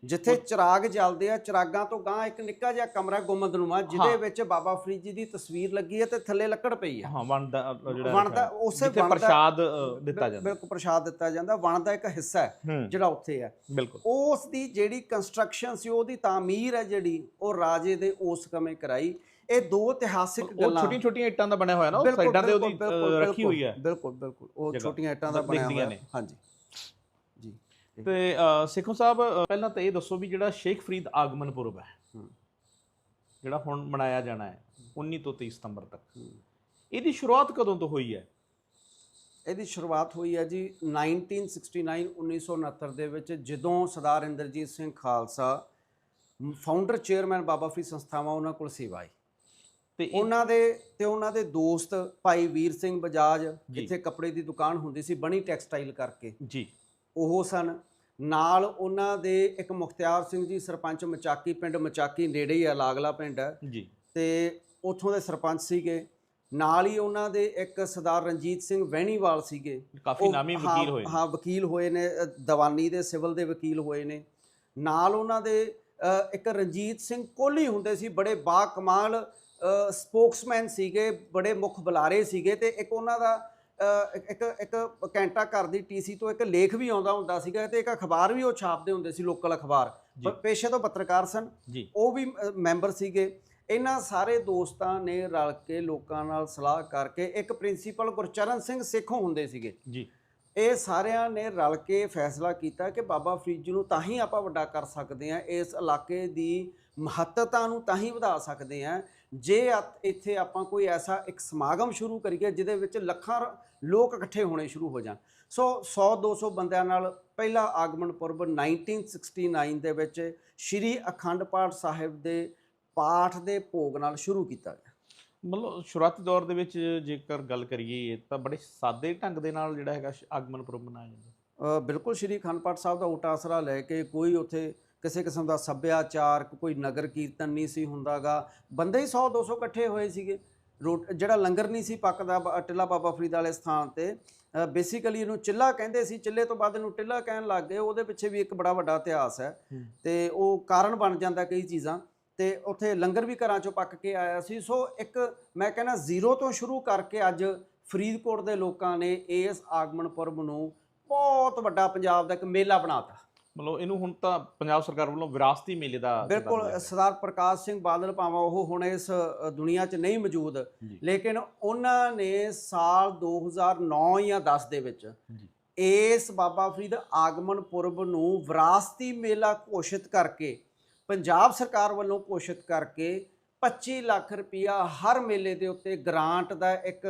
ਜਿੱਥੇ ਚਿਰਾਗ ਜਲਦੇ ਆ ਚਿਰਾਗਾਂ ਤੋਂ ਗਾਂ ਇੱਕ ਨਿੱਕਾ ਜਿਹਾ ਕਮਰਾ ਗੁੰਮਦਨੁਮਾ ਜਿਹਦੇ। ਵਿੱਚ ਬਾਬਾ ਫਰੀਦ ਜੀ ਦੀ ਤਸਵੀਰ ਲੱਗੀ ਹੈ ਤੇ ਥੱਲੇ ਲੱਕੜ ਪਈ ਹੈ ਹਾਂ ਵਣ ਦਾ ਜਿਹੜਾ ਵਣ ਦਾ ਉਸੇ ਵਣ ਦਾ ਪ੍ਰਸ਼ਾਦ ਦਿੱਤਾ ਜਾਂਦਾ। ਬਿਲਕੁਲ ਪ੍ਰਸ਼ਾਦ ਦਿੱਤਾ ਜਾਂਦਾ ਵਣ ਦਾ ਇੱਕ ਹਿੱਸਾ ਹੈ ਹੂੰ। ਜਿਹੜਾ ਉੱਥੇ ਹੈ ਬਿਲਕੁਲ। ਉਸ ਦੀ ਜਿਹੜੀ ਕੰਸਟਰਕਸ਼ਨ ਸੀ ਉਹਦੀ ਤਾਮੀਰ ਹੈ ਜਿਹੜੀ ਉਹ ਰਾਜੇ ਦੇ ਉਸ ਸਮੇਂ ਕਰਾਈ। ਇਹ ਦੋ ਇਤਿਹਾਸਿਕ ਉਹ ਗੱਲਾਂ ਛੋਟੀਆਂ ਛੋਟੀਆਂ ਇੱਟਾਂ ਦਾ ਬਣਿਆ ਹੋਇਆ ਨਾ ਉਹ ਬਿਲਕੁਲ, ਸਾਈਡਾਂ ਤੇ ਉਹਦੀ ਬਿਲਕੁਲ, ਅ, ਬਿਲਕੁਲ, ਰੱਖੀ ਹੋਈ ਹੈ। ਬਿਲਕੁਲ ਬਿਲਕੁਲ। ਉਹ ਜਗ੍ਹਾ। ਛੋਟੀਆਂ ਇੱਟਾਂ ਦਾ ਮਤਲਬ ਬਣਿਆ ਦਿਖਦੀਆਂ ਹੋਇਆ। ਨੇ। ਹਾਂਜੀ। ਜੀ। ਤੇ ਅ, ਸੇਖੋਂ ਸਾਹਿਬ ਪਹਿਲਾਂ ਤਾਂ ਇਹ ਦੱਸੋ ਵੀ ਜਿਹੜਾ ਸ਼ੇਖ ਫਰੀਦ ਆਗਮਨ ਪੁਰਬ ਹੈ ਹੂੰ। ਜਿਹੜਾ ਹੁਣ ਮਨਾਇਆ ਜਾਣਾ ਹੈ 19 ਤੋਂ 23 ਸਤੰਬਰ ਤੱਕ। ਹੂੰ। ਇਹਦੀ ਸ਼ੁਰੂਆਤ ਕਦੋਂ ਤੋਂ ਹੋਈ ਹੈ? ਇਹਦੀ ਸ਼ੁਰੂਆਤ ਹੋਈ ਹੈ ਜੀ 1969 1969 ਦੇ ਵਿੱਚ ਜਦੋਂ ਸਰਦਾਰ ਇੰਦਰਜੀਤ ਸਿੰਘ ਖਾਲਸਾ ਫਾਊਂਡਰ ਚੇਅਰਮੈਨ ਬਾਬਾ ਫਰੀਦ ਸੰਸਥਾਵਾਂ ਉਹਨਾਂ ਕੋਲ ਸੇਵਾ ਆਈ। ਤੇ ਉਹਨਾਂ ਦੇ ਤੇ ਉਹਨਾਂ ਦੇ ਦੋਸਤ ਭਾਈ ਵੀਰ ਸਿੰਘ ਬਜਾਜ। ਜਿੱਥੇ ਕੱਪੜੇ ਦੀ ਦੁਕਾਨ ਹੁੰਦੀ ਸੀ ਬਣੀ ਟੈਕਸਟਾਈਲ ਕਰਕੇ। ਜੀ। ਉਹ ਸਨ। ਨਾਲ ਉਹਨਾਂ ਦੇ ਇੱਕ ਮੁਖਤਿਆਰ ਸਿੰਘ ਜੀ ਸਰਪੰਚ ਮਚਾਕੀ ਪਿੰਡ ਮਚਾਕੀ ਨੇੜੇ ਹੀ ਆ ਲਾਗਲਾ ਪਿੰਡ। ਹੈ ਜੀ। ਤੇ ਉੱਥੋਂ ਦੇ ਸਰਪੰਚ ਸੀਗੇ। ਨਾਲ ਹੀ ਉਹਨਾਂ ਦੇ ਇੱਕ ਸਰਦਾਰ ਰਣਜੀਤ ਸਿੰਘ ਵਹਿਣੀਵਾਲ ਸੀਗੇ। ਕਾਫੀ ਨਾਮੀ ਵਕੀਲ ਹੋਏ। ਹਾਂ ਵਕੀਲ ਹੋਏ ਨੇ ਦੀਵਾਨੀ ਦੇ ਸਿਵਲ ਦੇ ਵਕੀਲ ਹੋਏ ਨੇ। ਨਾਲ ਉਹਨਾਂ ਦੇ ਇੱਕ ਰਣਜੀਤ ਸਿੰਘ ਕੋਹਲੀ ਹੁੰਦੇ ਸੀ ਬੜੇ ਬਾ ਕਮਾਲ ਸਪੋਕਸਮੈਨ ਸੀਗੇ ਬੜੇ ਮੁੱਖ ਬੁਲਾਰੇ ਸੀਗੇ ਤੇ ਇੱਕ ਉਹਨਾਂ ਦਾ ਇੱਕ ਇੱਕ ਘੰਟਾ ਘਰ ਦੀ ਟੀਸੀ ਤੋਂ ਇੱਕ ਲੇਖ ਵੀ ਆਉਂਦਾ ਹੁੰਦਾ ਸੀਗਾ ਤੇ ਇੱਕ ਅਖਬਾਰ ਵੀ ਉਹ ਛਾਪਦੇ ਹੁੰਦੇ ਸੀ ਲੋਕਲ ਅਖਬਾਰ। ਪੇਸ਼ੇ ਤੋਂ ਪੱਤਰਕਾਰ ਸਨ। ਉਹ ਵੀ ਮੈਂਬਰ ਸੀਗੇ। ਇਹਨਾਂ ਸਾਰੇ ਦੋਸਤਾਂ ਨੇ ਰਲ ਕੇ ਲੋਕਾਂ ਨਾਲ ਸਲਾਹ ਕਰਕੇ ਇੱਕ ਪ੍ਰਿੰਸੀਪਲ ਗੁਰਚਰਨ ਸਿੰਘ ਸੇਖੋਂ ਹੁੰਦੇ ਸੀਗੇ। ਜੀ। ਇਹ ਸਾਰਿਆਂ ਨੇ ਰਲ ਕੇ ਫੈਸਲਾ ਕੀਤਾ ਕਿ ਬਾਬਾ ਫਰੀਦ ਜੀ ਨੂੰ ਤਾਂ ਹੀ ਆਪਾਂ ਵੱਡਾ ਕਰ ਸਕਦੇ ਹਾਂ ਇਸ ਇਲਾਕੇ ਦੀ ਮਹੱਤਤਾ ਨੂੰ ਤਾਂ ਹੀ ਵਧਾ ਸਕਦੇ ਹਾਂ ਜੇ ਇੱਥੇ ਆਪਾਂ ਕੋਈ ਐਸਾ ਇੱਕ ਸਮਾਗਮ ਸ਼ੁਰੂ ਕਰੀਏ ਜਿਹਦੇ ਵਿੱਚ ਲੱਖਾਂ ਲੋਕ ਇਕੱਠੇ ਹੋਣੇ ਸ਼ੁਰੂ ਹੋ ਜਾਣ। ਸੋ 100 200 ਬੰਦਿਆਂ ਨਾਲ ਪਹਿਲਾ ਆਗਮਨ ਪੁਰਬ 1969 ਦੇ ਵਿੱਚ ਸ਼੍ਰੀ ਅਖੰਡ ਪਾਠ ਸਾਹਿਬ ਦੇ ਪਾਠ ਦੇ ਭੋਗ ਨਾਲ ਸ਼ੁਰੂ ਕੀਤਾ ਗਿਆ। ਮਤਲਬ ਸ਼ੁਰੂਆਤੀ ਦੌਰ ਦੇ ਵਿੱਚ ਜੇਕਰ ਗੱਲ ਕਰੀਏ ਤਾਂ ਬੜੇ ਸਾਦੇ ਢੰਗ ਦੇ ਨਾਲ ਜਿਹੜਾ ਹੈਗਾ ਆਗਮਨ ਪੁਰਬ ਮਨਾਇਆ ਜਾਂਦਾ। ਬਿਲਕੁਲ ਸ਼੍ਰੀ ਅਖੰਡ ਪਾਠ ਸਾਹਿਬ ਦਾ ਓਟਾ ਆਸਰਾ ਲੈ ਕੇ ਕੋਈ ਉੱਥੇ ਕਿਸੇ ਕਿਸਮ ਦਾ ਸੱਭਿਆਚਾਰ ਕੋਈ ਨਗਰ ਕੀਰਤਨ ਨਹੀਂ ਸੀ ਹੁੰਦਾਗਾ। ਬੰਦੇ ਹੀ 100 200 ਇਕੱਠੇ ਹੋਏ ਸੀਗੇ। ਜਿਹੜਾ ਲੰਗਰ ਨਹੀਂ ਸੀ ਪੱਕਦਾ ਟਿੱਲਾ ਬਾਬਾ ਫਰੀਦ ਵਾਲੇ ਸਥਾਨ ਤੇ ਬੇਸਿਕਲੀ ਇਹਨੂੰ ਚਿੱਲਾ ਕਹਿੰਦੇ ਸੀ। ਚਿੱਲੇ ਤੋਂ ਬਾਅਦ ਇਹਨੂੰ ਟਿੱਲਾ ਕਹਿਣ ਲੱਗ ਗਏ। ਉਹਦੇ ਪਿੱਛੇ ਵੀ ਇੱਕ ਬੜਾ ਵੱਡਾ ਇਤਿਹਾਸ ਹੂੰ। ਤੇ ਉਹ ਕਾਰਨ ਬਣ ਜਾਂਦਾ ਕਈ ਚੀਜ਼ਾਂ। ਤੇ ਉੱਥੇ ਲੰਗਰ ਵੀ ਘਰਾਂ ਚੋਂ ਪੱਕ ਕੇ ਆਇਆ ਸੀ। ਸੋ ਇੱਕ ਮੈਂ ਕਹਿੰਦਾ ਜ਼ੀਰੋ ਤੋਂ ਸ਼ੁਰੂ ਕਰਕੇ ਅੱਜ ਫਰੀਦਕੋਟ ਦੇ ਲੋਕਾਂ ਨੇ ਇਸ ਆਗਮਨ ਪੁਰਬ ਨੂੰ ਬਹੁਤ ਵੱਡਾ ਪੰਜਾਬ ਦਾ ਇੱਕ ਮੇਲਾ ਬਣਾਤਾ। ਮਤਲਬ ਇਹਨੂੰ ਹੁਣ ਤਾਂ ਪੰਜਾਬ ਸਰਕਾਰ ਵੱਲੋਂ ਵਿਰਾਸਤੀ ਮੇਲੇ ਦਾ ਬਿਲਕੁਲ ਸਰਦਾਰ ਪ੍ਰਕਾਸ਼ ਸਿੰਘ ਬਾਦਲ ਭਾਵੇਂ ਉਹ ਹੁਣ ਇਸ ਦੁਨੀਆ 'ਚ ਨਹੀਂ ਮੌਜੂਦ। ਲੇਕਿਨ ਉਹਨਾਂ ਨੇ ਸਾਲ 2009 ਜਾਂ 10 ਦੇ ਵਿੱਚ। ਇਸ ਬਾਬਾ ਫਰੀਦ ਆਗਮਨ ਪੁਰਬ ਨੂੰ ਵਿਰਾਸਤੀ ਮੇਲਾ ਘੋਸ਼ਿਤ ਕਰਕੇ ਪੰਜਾਬ ਸਰਕਾਰ ਵੱਲੋਂ ਘੋਸ਼ਿਤ ਕਰਕੇ 25 ਲੱਖ ਰੁਪਇਆ ਹਰ ਮੇਲੇ ਦੇ ਉੱਤੇ ਗ੍ਰਾਂਟ ਦਾ ਇੱਕ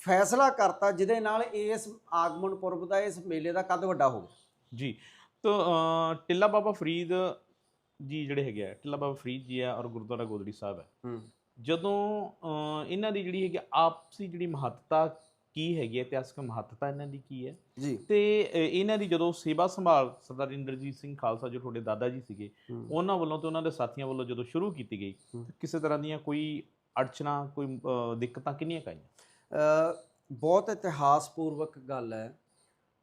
ਫੈਸਲਾ ਕਰਤਾ ਜਿਹਦੇ ਨਾਲ ਇਸ ਆਗਮਨ ਪੁਰਬ ਦਾ ਇਸ ਮੇਲੇ ਦਾ ਕੱਦ ਵੱਡਾ ਹੋ ਗਿਆ ਜੀ ਤਾਂ ਟਿੱਲਾ ਬਾਬਾ ਫਰੀਦ ਜੀ ਜਿਹੜੇ ਹੈਗੇ ਆ ਟਿੱਲਾ ਬਾਬਾ ਫਰੀਦ ਜੀ ਆ ਔਰ ਗੁਰਦੁਆਰਾ ਗੋਦੜੀ ਸਾਹਿਬ ਹੈ। ਜਦੋਂ ਇਹਨਾਂ ਦੀ ਜਿਹੜੀ ਹੈਗੀ ਆਪਸੀ ਜਿਹੜੀ ਮਹੱਤਤਾ ਕੀ ਹੈਗੀ ਹੈ ਇਤਿਹਾਸਕ ਮਹੱਤਤਾ ਇਹਨਾਂ ਦੀ ਕੀ ਹੈ? ਤੇ ਇਹਨਾਂ ਦੀ ਜਦੋਂ ਸੇਵਾ ਸੰਭਾਲ ਸਰਦਾਰ ਇੰਦਰਜੀਤ ਸਿੰਘ ਖਾਲਸਾ ਜੋ ਤੁਹਾਡੇ ਦਾਦਾ ਜੀ ਸੀਗੇ। ਉਹਨਾਂ ਵੱਲੋਂ ਤੇ ਉਹਨਾਂ ਦੇ ਸਾਥੀਆਂ ਵੱਲੋਂ ਜਦੋਂ ਸ਼ੁਰੂ ਕੀਤੀ ਗਈ ਕਿਸੇ ਤਰ੍ਹਾਂ ਦੀਆਂ ਕੋਈ ਅੜਚਣਾ ਕੋਈ ਦਿੱਕਤਾਂ ਕਿੰਨੀਆਂ ਕਾਈਆਂ ਬਹੁਤ ਇਤਿਹਾਸਪੂਰਵਕ ਗੱਲ ਹੈ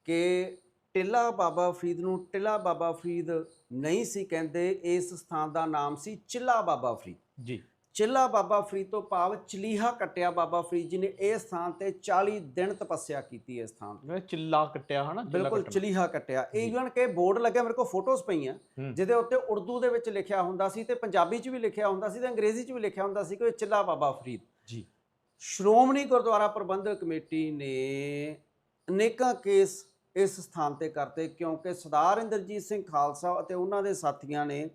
ਕਿ ਟਿੱਲਾ ਬਾਬਾ ਫਰੀਦ ਨੂੰ ਟਿੱਲਾ ਬਾਬਾ ਫਰੀਦ ਨਹੀਂ ਸੀ ਕਹਿੰਦੇ ਇਸ ਸਥਾਨ ਦਾ ਨਾਮ ਸੀ ਚਿੱਲਾ ਬਾਬਾ ਫਰੀਦ। ਜੀ। ਚਿੱਲਾ ਬਾਬਾ ਫਰੀਦ ਤੋਂ ਭਾਵ ਚਲੀਹਾ ਕੱਟਿਆ ਬਾਬਾ ਫਰੀਦ ਜੀ ਨੇ ਇਸ ਸਥਾਨ ਤੇ 40 ਦਿਨ ਤਪੱਸਿਆ ਕੀਤੀ ਇਸ ਸਥਾਨ ਤੇ। ਚਿੱਲਾ ਕੱਟਿਆ ਹਨਾ ਬਿਲਕੁਲ। ਚਲੀਹਾ ਕੱਟਿਆ। ਈਵਨ ਕਿ ਬੋਰਡ ਲੱਗਿਆ ਮੇਰੇ ਕੋਲ ਫੋਟੋਜ਼ ਪਈਆਂ। ਜਿਹਦੇ ਉੱਤੇ ਉਰਦੂ ਦੇ ਵਿੱਚ ਲਿਖਿਆ ਹੁੰਦਾ ਸੀ ਤੇ ਪੰਜਾਬੀ 'ਚ ਵੀ ਲਿਖਿਆ ਹੁੰਦਾ ਸੀ ਤੇ ਅੰਗਰੇਜ਼ੀ 'ਚ ਵੀ ਲਿਖਿਆ ਹੁੰਦਾ ਸੀ ਕਿ ਇਹ ਚਿੱਲਾ ਬਾਬਾ ਫਰੀਦ। ਜੀ। ਸ਼੍ਰੋਮਣੀ ਗੁਰਦੁਆਰਾ ਪ੍ਰਬੰਧਕ ਕਮੇਟੀ ਨੇ ਅਨੇਕਾਂ ਕੇਸ ਇਸ ਸਥਾਨ ਤੇ ਕਰਤੇ ਕਿਉਂਕਿ ਸਰਦਾਰ ਇੰਦਰਜੀਤ ਸਿੰਘ ਖਾਲਸਾ ਅਤੇ ਉਹਨਾਂ ਦੇ ਸਾਥੀਆਂ ਨੇ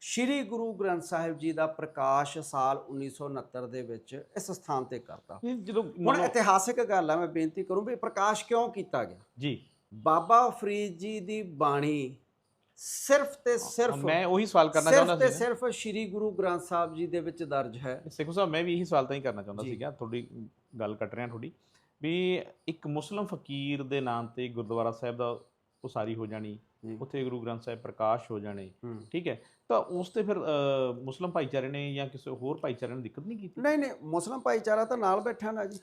ਸ੍ਰੀ ਗੁਰੂ ਗ੍ਰੰਥ ਸਾਹਿਬ ਜੀ ਦਾ ਪ੍ਰਕਾਸ਼ ਸਾਲ 1969 ਦੇ ਵਿੱਚ ਇਸ ਸਥਾਨ ਤੇ ਕਰਤਾ। ਜਦੋਂ ਹੁਣ ਇਤਿਹਾਸਿਕ ਗੱਲ ਹੈ ਮੈਂ ਬੇਨਤੀ ਕਰੂੰ ਵੀ ਪ੍ਰਕਾਸ਼ ਕਿਉਂ ਕੀਤਾ ਗਿਆ? ਜੀ। ਬਾਬਾ ਫਰੀਦ ਜੀ ਦੀ ਬਾਣੀ ਸਿਰਫ ਤੇ ਸਿਰਫ ਮੈਂ ਉਹੀ ਸਵਾਲ ਕਰਨਾ ਸਿਰਫ ਚਾਹੁੰਦਾ ਤੇ ਸੀ ਸਿਰਫ ਸ੍ਰੀ ਗੁਰੂ ਗ੍ਰੰਥ ਸਾਹਿਬ ਜੀ ਦੇ ਵਿੱਚ ਦਰਜ ਹੈ। ਸਿੱਖੋ ਸਾਹਿਬ ਮੈਂ ਵੀ ਇਹੀ ਸਵਾਲ ਤਾਂ ਹੀ ਕਰਨਾ ਚਾਹੁੰਦਾ। ਸੀਗਾ। ਤੁਹਾਡੀ ਗੱਲ ਕੱਟ ਰਿਹਾ ਤੁਹਾਡੀ। ਵੀ ਇੱਕ ਮੁਸਲਮ ਫਕੀਰ ਦੇ ਨਾਮ ਤੇ ਗੁਰਦੁਆਰਾ ਸਾਹਿਬ ਦਾ ਉਸਾਰੀ ਹੋ ਜਾਣੀ। ਉੱਥੇ ਗੁਰੂ ਗ੍ਰੰਥ ਸਾਹਿਬ ਪ੍ਰਕਾਸ਼ ਹੋ ਜਾਣੇ। ਠੀਕ ਹੈ ਤਾਂ ਉਸ ਤੇ ਫਿਰ ਮੁਸਲਮ ਭਾਈਚਾਰੇ ਨੇ ਜਾਂ ਕਿਸੇ ਹੋਰ ਭਾਈਚਾਰੇ ਨੇ ਦਿੱਕਤ ਨਹੀਂ ਕੀਤੀ ਨਹੀਂ ਨਹੀਂ ਮੁਸਲਮ ਭਾਈਚਾਰਾ ਤਾਂ ਨਾਲ ਬੈਠਾ ਨਾ ਜੀ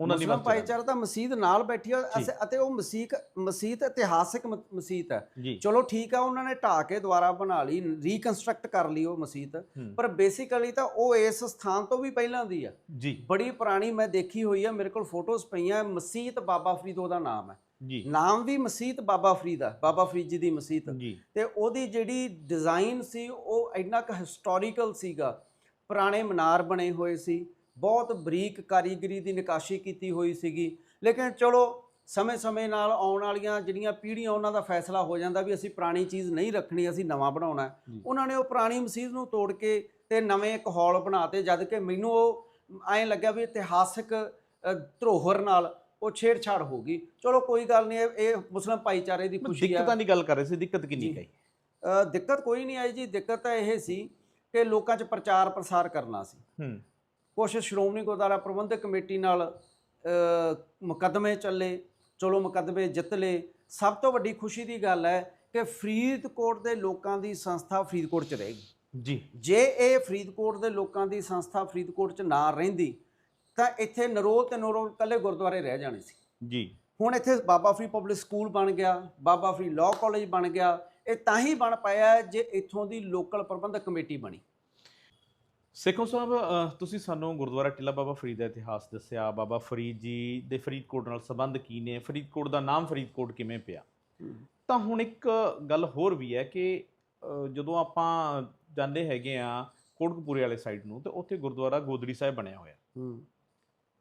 ਉਹਨਾਂ ਦੀ ਮੁਸਲਮ ਮਦਦ ਨਾਲ। ਭਾਈਚਾਰਾ ਤਾਂ ਮਸਜਿਦ ਨਾਲ ਬੈਠੀ ਆ। ਅਤੇ ਉਹ ਮਸੀਕ ਮਸਜਿਦ ਇਤਿਹਾਸਿਕ ਮਸਜਿਦ ਹੈ ਚਲੋ ਠੀਕ ਆ ਉਹਨਾਂ ਨੇ ਢਾਹ ਕੇ ਦੁਬਾਰਾ ਬਣਾ ਲਈ ਰੀਕਨਸਟਰਕਟ ਕਰ ਲਈ ਉਹ ਮਸਜਿਦ। ਪਰ ਬੇਸਿਕਲੀ ਤਾਂ ਉਹ ਇਸ ਸਥਾਨ ਤੋਂ ਵੀ ਪਹਿਲਾਂ ਦੀ ਆ। ਜੀ। ਬੜੀ ਪੁਰਾਣੀ ਮੈਂ ਦੇਖੀ ਹੋਈ ਆ ਮੇਰੇ ਕੋਲ ਫੋਟੋਜ਼ ਪਈਆਂ ਮਸਜਿਦ ਬਾਬਾ ਫਰੀਦ ਉਹਦਾ ਨਾਮ ਹੈ ਜੀ। ਨਾਮ ਵੀ ਮਸਜਿਦ ਬਾਬਾ ਫਰੀਦ ਆ ਬਾਬਾ ਫਰੀਦ ਜੀ ਦੀ ਮਸਜਿਦ ਤੇ ਉਹਦੀ ਜਿਹੜੀ ਡਿਜ਼ਾਈਨ ਸੀ ਉਹ ਇੰਨਾ ਕੁ ਹਿਸਟੋਰੀਕਲ ਸੀਗਾ। ਪੁਰਾਣੇ ਮਨਾਰ ਬਣੇ ਹੋਏ ਸੀ। ਬਹੁਤ ਬਰੀਕ ਕਾਰੀਗਰੀ ਦੀ ਨਿਕਾਸ਼ੀ ਕੀਤੀ ਹੋਈ ਸੀਗੀ। ਲੇਕਿਨ ਚਲੋ ਸਮੇਂ-ਸਮੇਂ ਨਾਲ ਆਉਣ ਵਾਲੀਆਂ ਜਿਹੜੀਆਂ ਪੀੜ੍ਹੀਆਂ ਉਹਨਾਂ ਦਾ ਫੈਸਲਾ ਹੋ ਜਾਂਦਾ ਵੀ ਅਸੀਂ ਪੁਰਾਣੀ ਚੀਜ਼ ਨਹੀਂ ਰੱਖਣੀ ਅਸੀਂ ਨਵਾਂ ਬਣਾਉਣਾ। ਉਹਨਾਂ ਨੇ ਉਹ ਪੁਰਾਣੀ ਮਸਜਿਦ ਨੂੰ ਤੋੜ ਕੇ ਤੇ ਨਵੇਂ ਇੱਕ ਹਾਲ ਬਣਾਤੇ ਜਦ ਕਿ ਮੈਨੂੰ ਉਹ ਐਂ ਲੱਗਿਆ ਵੀ ਇਤਿਹਾਸਿਕ ਧਰੋਹਰ ਨਾਲ ਉਹ ਛੇੜਛਾੜ ਹੋ ਗਈ। ਚਲੋ ਕੋਈ ਗੱਲ ਨਹੀਂ ਇਹ- ਮੁਸਲਮ ਭਾਈਚਾਰੇ ਦੀ ਖੁਸ਼ੀ ਹੈ ਦਿੱਕਤਾਂ ਦੀ ਗੱਲ ਕਰ ਰਹੇ ਸੀ ਦਿੱਕਤ ਕਿੰਨੀ ਅ, ਦਿੱਕਤ ਕੋਈ ਨਹੀਂ ਆਈ ਜੀ ਦਿੱਕਤ ਤਾਂ ਇਹ ਸੀ ਕਿ ਲੋਕਾਂ 'ਚ ਪ੍ਰਚਾਰ ਪ੍ਰਸਾਰ ਕਰਨਾ ਸੀ। ਕੁਛ ਸ਼੍ਰੋਮਣੀ ਗੁਰਦੁਆਰਾ ਪ੍ਰਬੰਧਕ ਕਮੇਟੀ ਨਾਲ ਮੁਕੱਦਮੇ ਚੱਲੇ ਚਲੋ ਮੁਕੱਦਮੇ ਜਿੱਤ ਲਏ। ਸਭ ਤੋਂ ਵੱਡੀ ਖੁਸ਼ੀ ਦੀ ਗੱਲ ਹੈ ਕਿ ਫਰੀਦਕੋਟ ਦੇ ਲੋਕਾਂ ਦੀ ਸੰਸਥਾ ਫਰੀਦਕੋਟ 'ਚ ਰਹੇਗੀ। ਜੀ। ਜੇ ਇਹ ਫਰੀਦਕੋਟ ਦੇ ਲੋਕਾਂ ਦੀ ਸੰਸਥਾ ਫਰੀਦਕੋਟ 'ਚ ਨਾ ਰਹਿੰਦੀ ਤਾਂ ਇੱਥੇ ਨਰੋਲ ਤੇ ਨਰੋਲ ਕੱਲੇ ਗੁਰਦੁਆਰੇ ਰਹਿ ਜਾਣੇ ਸੀ। ਜੀ। ਹੁਣ ਇੱਥੇ ਬਾਬਾ ਫਰੀ ਪਬਲਿਕ ਸਕੂਲ ਬਣ ਗਿਆ ਬਾਬਾ ਫਰੀ ਲਾਅ ਕਾਲਜ ਬਣ ਗਿਆ। ਇਹ ਤਾਂ ਹੀ ਬਣ ਪਾਇਆ ਜੇ ਇੱਥੋਂ ਦੀ ਲੋਕਲ ਪ੍ਰਬੰਧਕ ਕਮੇਟੀ ਬਣੀ। ਸੇਖੋ ਸਾਹਿਬ ਤੁਸੀਂ ਸਾਨੂੰ ਗੁਰਦੁਆਰਾ ਟਿੱਲਾ ਬਾਬਾ ਫਰੀਦ ਦਾ ਇਤਿਹਾਸ ਦੱਸਿਆ ਬਾਬਾ ਫਰੀਦ ਜੀ ਦੇ ਫਰੀਦਕੋਟ ਨਾਲ ਸੰਬੰਧ ਕੀ ਨੇ ਫਰੀਦਕੋਟ ਦਾ ਨਾਮ ਫਰੀਦਕੋਟ ਕਿਵੇਂ ਪਿਆ? ਤਾਂ ਹੁਣ ਇੱਕ ਗੱਲ ਹੋਰ ਵੀ ਹੈ ਕਿ ਜਦੋਂ ਆਪਾਂ ਜਾਂਦੇ ਹੈਗੇ ਆ ਕੋਟਕਪੂਰੇ ਵਾਲੇ ਸਾਈਡ ਨੂੰ ਤੇ ਉੱਥੇ ਗੁਰਦੁਆਰਾ ਗੋਦੜੀ ਸਾਹਿਬ ਬਣਿਆ ਹੋਇਆ।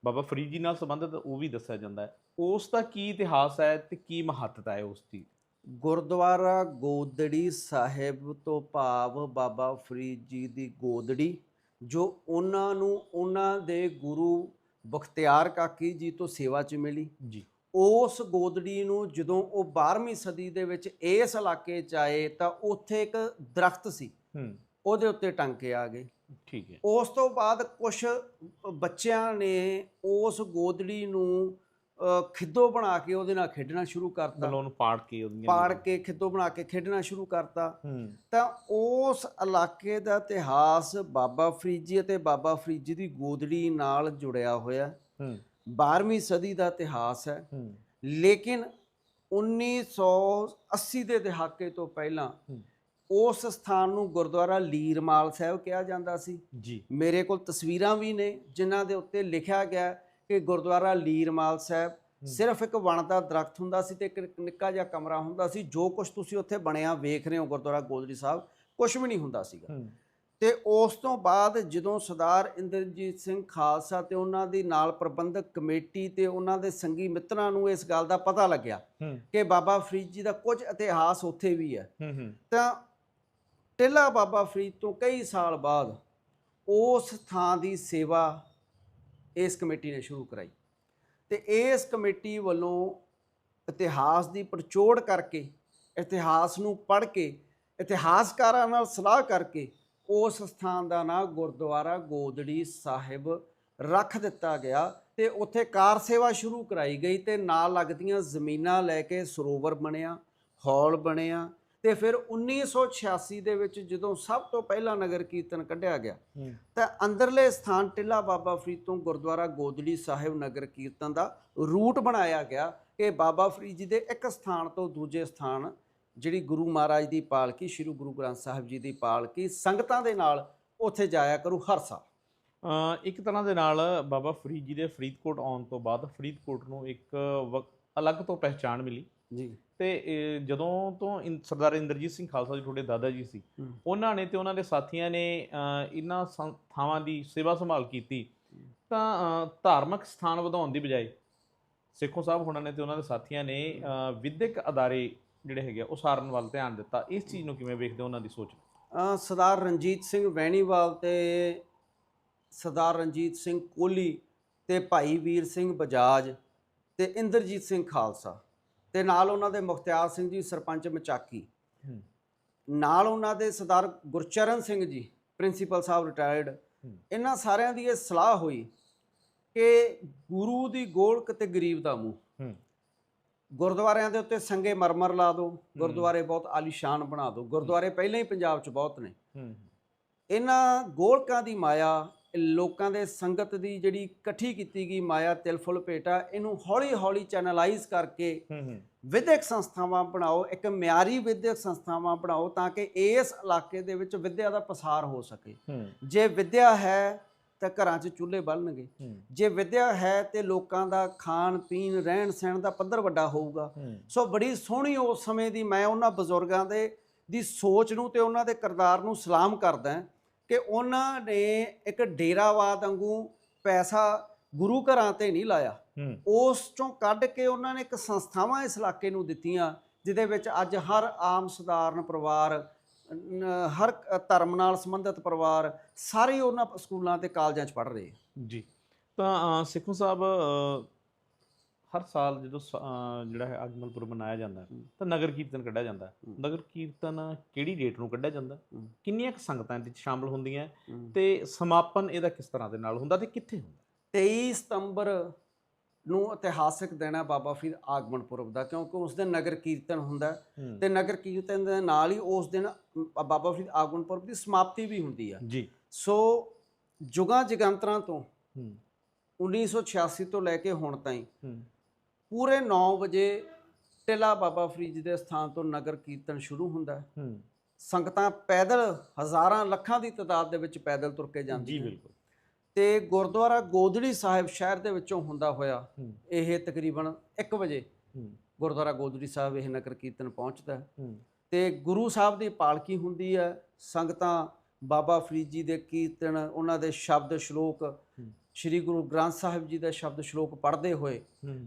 ਬਾਬਾ ਫਰੀਦ ਜੀ ਨਾਲ ਸੰਬੰਧਿਤ ਉਹ ਵੀ ਦੱਸਿਆ ਜਾਂਦਾ ਹੈ। ਉਸ ਦਾ ਕੀ ਇਤਿਹਾਸ ਹੈ ਤੇ ਕੀ ਮਹੱਤਤਾ ਹੈ ਉਸ ਦੀ? ਗੁਰਦੁਆਰਾ ਗੋਦੜੀ ਸਾਹਿਬ ਤੋਂ ਭਾਵ ਬਾਬਾ ਫਰੀਦ ਜੀ ਦੀ ਗੋਦੜੀ ਜੋ ਉਹਨਾਂ ਨੂੰ ਉਹਨਾਂ ਦੇ ਗੁਰੂ ਬਖਤਿਆਰ ਕਾਕੀ ਜੀ ਤੋਂ ਸੇਵਾ 'ਚ ਮਿਲੀ। ਜੀ। ਉਸ ਗੋਦੜੀ ਨੂੰ ਜਦੋਂ ਉਹ 12ਵੀਂ ਸਦੀ ਦੇ ਵਿੱਚ ਇਸ ਇਲਾਕੇ 'ਚ ਆਏ ਤਾਂ ਉੱਥੇ ਇੱਕ ਦਰਖਤ ਸੀ। ਹੂੰ। ਉਹਦੇ ਉੱਤੇ ਟੰਕੇ ਆ ਗਏ। ਠੀਕ ਹੈ। ਉਸ ਤੋਂ ਬਾਅਦ ਕੁਝ ਬੱਚਿਆਂ ਨੇ ਉਸ ਗੋਦੜੀ ਨੂੰ ਖਿੱਦੋ ਬਣਾ ਕੇ ਉਹਦੇ ਨਾਲ ਖੇਡਣਾ ਸ਼ੁਰੂ ਕਰਤਾ। ਉਹਨੂੰ ਪਾੜ ਕੇ ਉਹਦੀਆਂ ਪਾੜ ਕੇ ਖਿੱਦੋ ਬਣਾ ਕੇ ਖੇਡਣਾ ਸ਼ੁਰੂ ਕਰਤਾ। ਤਾਂ ਉਸ ਇਲਾਕੇ ਦਾ ਇਤਿਹਾਸ ਬਾਬਾ ਫਰੀਜੀ ਅਤੇ ਬਾਬਾ ਫਰੀਜੀ ਦੀ ਗੋਦੜੀ ਨਾਲ ਜੁੜਿਆ ਹੋਇਆ। ਹੂੰ। 12ਵੀਂ ਸਦੀ ਦਾ ਇਤਿਹਾਸ ਹੈ। ਲੇਕਿਨ 1980 ਦੇ ਦਹਾਕੇ ਤੋਂ ਪਹਿਲਾਂ। ਉਸ ਸਥਾਨ ਨੂੰ ਗੁਰਦੁਆਰਾ ਲੀਰਮਾਲ ਸਾਹਿਬ ਕਿਹਾ ਜਾਂਦਾ ਸੀ। ਜੀ। ਮੇਰੇ ਕੋਲ ਤਸਵੀਰਾਂ ਵੀ ਨੇ ਜਿਨ੍ਹਾਂ ਦੇ ਉੱਤੇ ਲਿਖਿਆ ਗਿਆ ਕਿ ਗੁਰਦੁਆਰਾ ਲੀਰਮਾਲ ਸਾਹਿਬ ਸਿਰਫ ਇੱਕ ਵਣ ਦਾ ਦਰਖਤ ਹੁੰਦਾ ਸੀ ਤੇ ਇੱਕ ਨਿੱਕਾ ਜਿਹਾ ਕਮਰਾ ਹੁੰਦਾ ਸੀ ਜੋ ਕੁਝ ਤੁਸੀਂ ਉੱਥੇ ਬਣਿਆ ਵੇਖ ਰਹੇ ਹੋ ਗੁਰਦੁਆਰਾ ਗੋਦੜੀ ਸਾਹਿਬ ਕੁਝ ਵੀ ਨਹੀਂ ਹੁੰਦਾ ਸੀਗਾ। ਤੇ ਉਸ ਤੋਂ ਬਾਅਦ ਜਦੋਂ ਸਰਦਾਰ ਇੰਦਰਜੀਤ ਸਿੰਘ ਖਾਲਸਾ ਤੇ ਉਹਨਾਂ ਦੀ ਨਾਲ ਪ੍ਰਬੰਧਕ ਕਮੇਟੀ ਤੇ ਉਹਨਾਂ ਦੇ ਸੰਗੀ ਮਿੱਤਰਾਂ ਨੂੰ ਇਸ ਗੱਲ ਦਾ ਪਤਾ ਲੱਗਿਆ ਕਿ ਬਾਬਾ ਫਰੀਦ ਜੀ ਦਾ ਕੁਝ ਇਤਿਹਾਸ ਉੱਥੇ ਵੀ ਹੂੰ। ਤਾਂ ਟਿੱਲਾ ਬਾਬਾ ਫਰੀਦ ਤੋਂ ਕਈ ਸਾਲ ਬਾਅਦ ਉਸ ਥਾਂ ਦੀ ਸੇਵਾ ਇਸ ਕਮੇਟੀ ਨੇ ਸ਼ੁਰੂ ਕਰਾਈ। ਤੇ ਇਸ ਕਮੇਟੀ ਵੱਲੋਂ ਇਤਿਹਾਸ ਦੀ ਪਰਚੋੜ ਕਰਕੇ, ਇਤਿਹਾਸ ਨੂੰ ਪੜ੍ਹ ਕੇ, ਇਤਿਹਾਸਕਾਰਾਂ ਨਾਲ ਸਲਾਹ ਕਰਕੇ ਉਸ ਸਥਾਨ ਦਾ ਨਾਮ ਗੁਰਦੁਆਰਾ ਗੋਦੜੀ ਸਾਹਿਬ ਰੱਖ ਦਿੱਤਾ ਗਿਆ ਤੇ ਉੱਥੇ ਕਾਰ ਸੇਵਾ ਸ਼ੁਰੂ ਕਰਾਈ ਗਈ ਤੇ ਨਾਲ ਲੱਗਦੀਆਂ ਜ਼ਮੀਨਾਂ ਲੈ ਕੇ ਸਰੋਵਰ ਬਣਿਆ, ਹਾਲ ਬਣਿਆ ਤੇ ਫਿਰ 1986 ਦੇ ਵਿੱਚ ਜਦੋਂ ਸਭ ਤੋਂ ਪਹਿਲਾ ਨਗਰ ਕੀਰਤਨ ਕੱਢਿਆ ਗਿਆ ਤਾਂ ਅੰਦਰਲੇ ਸਥਾਨ ਟਿੱਲਾ ਬਾਬਾ ਫਰੀਦ ਤੋਂ ਗੁਰਦੁਆਰਾ ਗੋਦੜੀ ਸਾਹਿਬ ਨਗਰ ਕੀਰਤਨ ਦਾ ਰੂਟ ਬਣਾਇਆ ਗਿਆ ਕਿ ਬਾਬਾ ਫਰੀਦ ਜੀ ਦੇ ਇੱਕ ਸਥਾਨ ਤੋਂ ਦੂਜੇ ਸਥਾਨ ਜਿਹੜੀ ਗੁਰੂ ਮਹਾਰਾਜ ਦੀ ਪਾਲਕੀ ਸ੍ਰੀ ਗੁਰੂ ਗ੍ਰੰਥ ਸਾਹਿਬ ਜੀ ਦੀ ਪਾਲਕੀ ਸੰਗਤਾਂ ਦੇ ਨਾਲ ਉੱਥੇ ਜਾਇਆ ਕਰੂ ਹਰ ਸਾਲ। ਇੱਕ ਤਰ੍ਹਾਂ ਦੇ ਨਾਲ ਬਾਬਾ ਫਰੀਦ ਜੀ ਦੇ ਫਰੀਦਕੋਟ ਆਉਣ ਤੋਂ ਬਾਅਦ ਫਰੀਦਕੋਟ ਨੂੰ ਇੱਕ ਅਲੱਗ ਤੋਂ ਪਹਿਚਾਣ ਮਿਲੀ। ਜੀ। ਤੇ ਜਦੋਂ ਤੋਂ ਸਰਦਾਰ ਇੰਦਰਜੀਤ ਸਿੰਘ ਖਾਲਸਾ ਜੀ ਤੁਹਾਡੇ ਦਾਦਾ ਜੀ ਸੀ। ਉਹਨਾਂ ਨੇ ਤੇ ਉਹਨਾਂ ਦੇ ਸਾਥੀਆਂ ਨੇ ਇਹਨਾਂ ਥਾਵਾਂ ਦੀ ਸੇਵਾ ਸੰਭਾਲ ਕੀਤੀ। ਤਾਂ ਧਾਰਮਿਕ ਸਥਾਨ ਵਧਾਉਣ ਦੀ ਬਜਾਏ ਸਿੱਖੋ ਸਾਹਿਬ ਹੁਣਾਂ ਨੇ ਤੇ ਉਹਨਾਂ ਦੇ ਸਾਥੀਆਂ ਨੇ ਵਿਦਿਅਕ ਅਦਾਰੇ ਜਿਹੜੇ ਹੈਗੇ ਆ, ਉਸਾਰਨ ਵੱਲ ਧਿਆਨ ਦਿੱਤਾ। ਇਸ ਚੀਜ਼ ਨੂੰ ਕਿਵੇਂ ਵੇਖਦੇ ਹੋ ਉਹਨਾਂ ਦੀ ਸੋਚ? ਸਰਦਾਰ ਰਣਜੀਤ ਸਿੰਘ ਵੈਣੀਵਾਲ ਤੇ ਸਰਦਾਰ ਰਣਜੀਤ ਸਿੰਘ ਕੋਹਲੀ ਤੇ ਭਾਈ ਵੀਰ ਸਿੰਘ ਬਜਾਜ ਤੇ ਇੰਦਰਜੀਤ ਸਿੰਘ ਖਾਲਸਾ। ਤੇ ਨਾਲ ਉਹਨਾਂ ਦੇ ਮੁਖਤਿਆਰ ਸਿੰਘ ਜੀ ਸਰਪੰਚ ਮਚਾਕੀ। ਨਾਲ ਉਹਨਾਂ ਦੇ ਸਰਦਾਰ ਗੁਰਚਰਨ ਸਿੰਘ ਜੀ ਪ੍ਰਿੰਸੀਪਲ ਸਾਹਿਬ ਰਿਟਾਇਰਡ। ਇਹਨਾਂ ਸਾਰਿਆਂ ਦੀ ਇਹ ਸਲਾਹ ਹੋਈ ਕਿ ਗੁਰੂ ਦੀ ਗੋਲਕ ਤੇ ਗਰੀਬ ਦਾ ਮੂੰਹ। ਗੁਰਦੁਆਰਿਆਂ ਦੇ ਉੱਤੇ ਸੰਗੇ ਮਰਮਰ ਲਾ ਦਿਓ ਗੁਰਦੁਆਰੇ ਬਹੁਤ ਆਲੀਸ਼ਾਨ ਬਣਾ ਦਿਓ ਗੁਰਦੁਆਰੇ ਪਹਿਲਾਂ ਹੀ ਪੰਜਾਬ 'ਚ ਬਹੁਤ ਨੇ। ਇਹਨਾਂ ਗੋਲਕਾਂ ਦੀ ਮਾਇਆ ਲੋਕਾਂ ਦੇ ਸੰਗਤ ਦੀ ਜਿਹੜੀ ਇਕੱਠੀ ਕੀਤੀ ਗਈ ਮਾਇਆ ਤਿਲ ਫੁੱਲ ਭੇਟਾ ਇਹਨੂੰ ਹੌਲੀ ਹੌਲੀ ਚੈਨਲਾਈਜ਼ ਕਰਕੇ ਵਿਦਿਅਕ ਸੰਸਥਾਵਾਂ ਬਣਾਓ ਇੱਕ ਮਿਆਰੀ ਵਿਦਿਅਕ ਸੰਸਥਾਵਾਂ ਬਣਾਓ ਤਾਂ ਕਿ ਇਸ ਇਲਾਕੇ ਦੇ ਵਿੱਚ ਵਿਦਿਆ ਦਾ ਪਸਾਰ ਹੋ ਸਕੇ। ਜੇ ਵਿਦਿਆ ਹੈ ਤਾਂ ਘਰਾਂ 'ਚ ਚੁੱਲ੍ਹੇ ਬਲਣਗੇ। ਜੇ ਵਿਦਿਆ ਹੈ ਤੇ ਲੋਕਾਂ ਦਾ ਖਾਣ ਪੀਣ ਰਹਿਣ ਸਹਿਣ ਦਾ ਪੱਧਰ ਵੱਡਾ ਹੋਊਗਾ। ਸੋ ਬੜੀ ਸੋਹਣੀ ਉਸ ਸਮੇਂ ਦੀ ਮੈਂ ਉਹਨਾਂ ਬਜ਼ੁਰਗਾਂ ਦੇ ਦੀ ਸੋਚ ਨੂੰ ਤੇ ਉਹਨਾਂ ਦੇ ਕਿਰਦਾਰ ਨੂੰ ਸਲਾਮ ਕਰਦਾ ਕਿ ਉਹਨਾਂ ਨੇ ਇੱਕ ਡੇਰਾਵਾਦ ਵਾਂਗੂ ਪੈਸਾ ਗੁਰੂ ਘਰਾਂ ਤੇ ਨਹੀਂ ਲਾਇਆ। ਉਸ ਚੋਂ ਕੱਢ ਕੇ ਉਹਨਾਂ ਨੇ ਇੱਕ ਸੰਸਥਾਵਾਂ ਇਸ ਇਲਾਕੇ ਨੂੰ ਦਿੱਤੀਆਂ ਜਿਹਦੇ ਵਿੱਚ ਅੱਜ ਹਰ ਆਮ ਸਧਾਰਨ ਪਰਿਵਾਰ ਹਰ ਧਰਮ ਨਾਲ ਸੰਬੰਧਿਤ ਪਰਿਵਾਰ ਸਾਰੇ ਉਹਨਾਂ ਸਕੂਲਾਂ ਤੇ ਕਾਲਜਾਂ 'ਚ ਪੜ੍ਹ ਰਹੇ। ਜੀ। ਤਾਂ ਸਿੱਖੋ ਸਾਹਿਬ ਹਰ ਸਾਲ ਜਦੋਂ ਜਿਹੜਾ ਹੈ ਆਗਮਨ ਪੁਰਬ ਮਨਾਇਆ ਜਾਂਦਾ ਹੈ, ਹੂੰ। ਤਾਂ ਨਗਰ ਕੀਰਤਨ ਕੱਢਿਆ ਜਾਂਦਾ ਹੈ। ਹੂੰ। ਨਗਰ ਕੀਰਤਨ ਕਿਹੜੀ ਡੇਟ ਨੂੰ ਕੱਢਿਆ ਜਾਂਦਾ ਹੂੰ। ਕਿੰਨੀਆਂ ਕੁ ਸੰਗਤਾਂ ਵਿੱਚ ਸ਼ਾਮਲ ਹੁੰਦੀਆਂ ਤੇ ਸਮਾਪਨ ਇਹਦਾ ਕਿਸ ਤਰ੍ਹਾਂ ਦੇ ਨਾਲ ਹੁੰਦਾ ਤੇ ਕਿੱਥੇ ਹੁੰਦਾ 23 ਸਤੰਬਰ ਨੂੰ ਇਤਿਹਾਸਿਕ ਦਿਨ ਹੈ ਬਾਬਾ ਫਰੀਦ ਆਗਮਨ ਪੁਰਬ ਦਾ ਕਿਉਂਕਿ ਉਸ ਦਿਨ ਨਗਰ ਕੀਰਤਨ ਹੁੰਦਾ ਹੈ ਹੂੰ। ਤੇ ਨਗਰ ਕੀਰਤਨ ਦੇ ਨਾਲ ਹੀ ਉਸ ਦਿਨ ਬਾਬਾ ਫਰੀਦ ਆਗਮਨ ਪੁਰਬ ਦੀ ਸਮਾਪਤੀ ਵੀ ਹੁੰਦੀ ਆ ਜੀ ਸੋ ਜੁਗਾਂ ਜਗੰਤਰਾਂ ਤੋਂ ਹੂੰ 1986 ਤੋਂ ਲੈ ਕੇ ਹੁਣ ਤਾਈਂ ਹੂੰ ਪੂਰੇ 9 ਵਜੇ ਟਿਲਾ ਬਾਬਾ ਫਰੀਦ ਜੀ ਦੇ ਸਥਾਨ ਤੋਂ ਨਗਰ ਕੀਰਤਨ ਸ਼ੁਰੂ ਹੁੰਦਾ ਹੈ। ਹੂੰ। ਸੰਗਤਾਂ ਪੈਦਲ ਹਜ਼ਾਰਾਂ ਲੱਖਾਂ ਦੀ ਤਾਦਾਦ ਦੇ ਵਿੱਚ ਪੈਦਲ ਤੁਰ ਕੇ ਜੀ ਜਾਂਦੀਆਂ ਨੇ। ਬਿਲਕੁਲ। ਤੇ ਗੁਰਦੁਆਰਾ ਗੋਦੜੀ ਸਾਹਿਬ ਸ਼ਹਿਰ ਦੇ ਵਿੱਚੋਂ ਹੁੰਦਾ ਹੋਇਆ ਇਹ ਤਕਰੀਬਨ 1 ਵਜੇ ਹੂੰ। ਗੁਰਦੁਆਰਾ ਗੋਦੜੀ ਸਾਹਿਬ ਇਹ ਨਗਰ ਕੀਰਤਨ ਪਹੁੰਚਦਾ ਤੇ ਗੁਰੂ ਸਾਹਿਬ ਦੀ ਪਾਲਕੀ ਹੁੰਦੀ ਹੈ। ਸੰਗਤਾਂ ਬਾਬਾ ਫਰੀਦ ਜੀ ਦੇ ਕੀਰਤਨ ਉਹਨਾਂ ਦੇ ਸ਼ਬਦ ਸ਼ਲੋਕ ਸ੍ਰੀ ਗੁਰੂ ਗ੍ਰੰਥ ਸਾਹਿਬ ਜੀ ਦਾ ਸ਼ਬਦ ਸ਼ਲੋਕ ਪੜ੍ਹਦੇ ਹੋਏ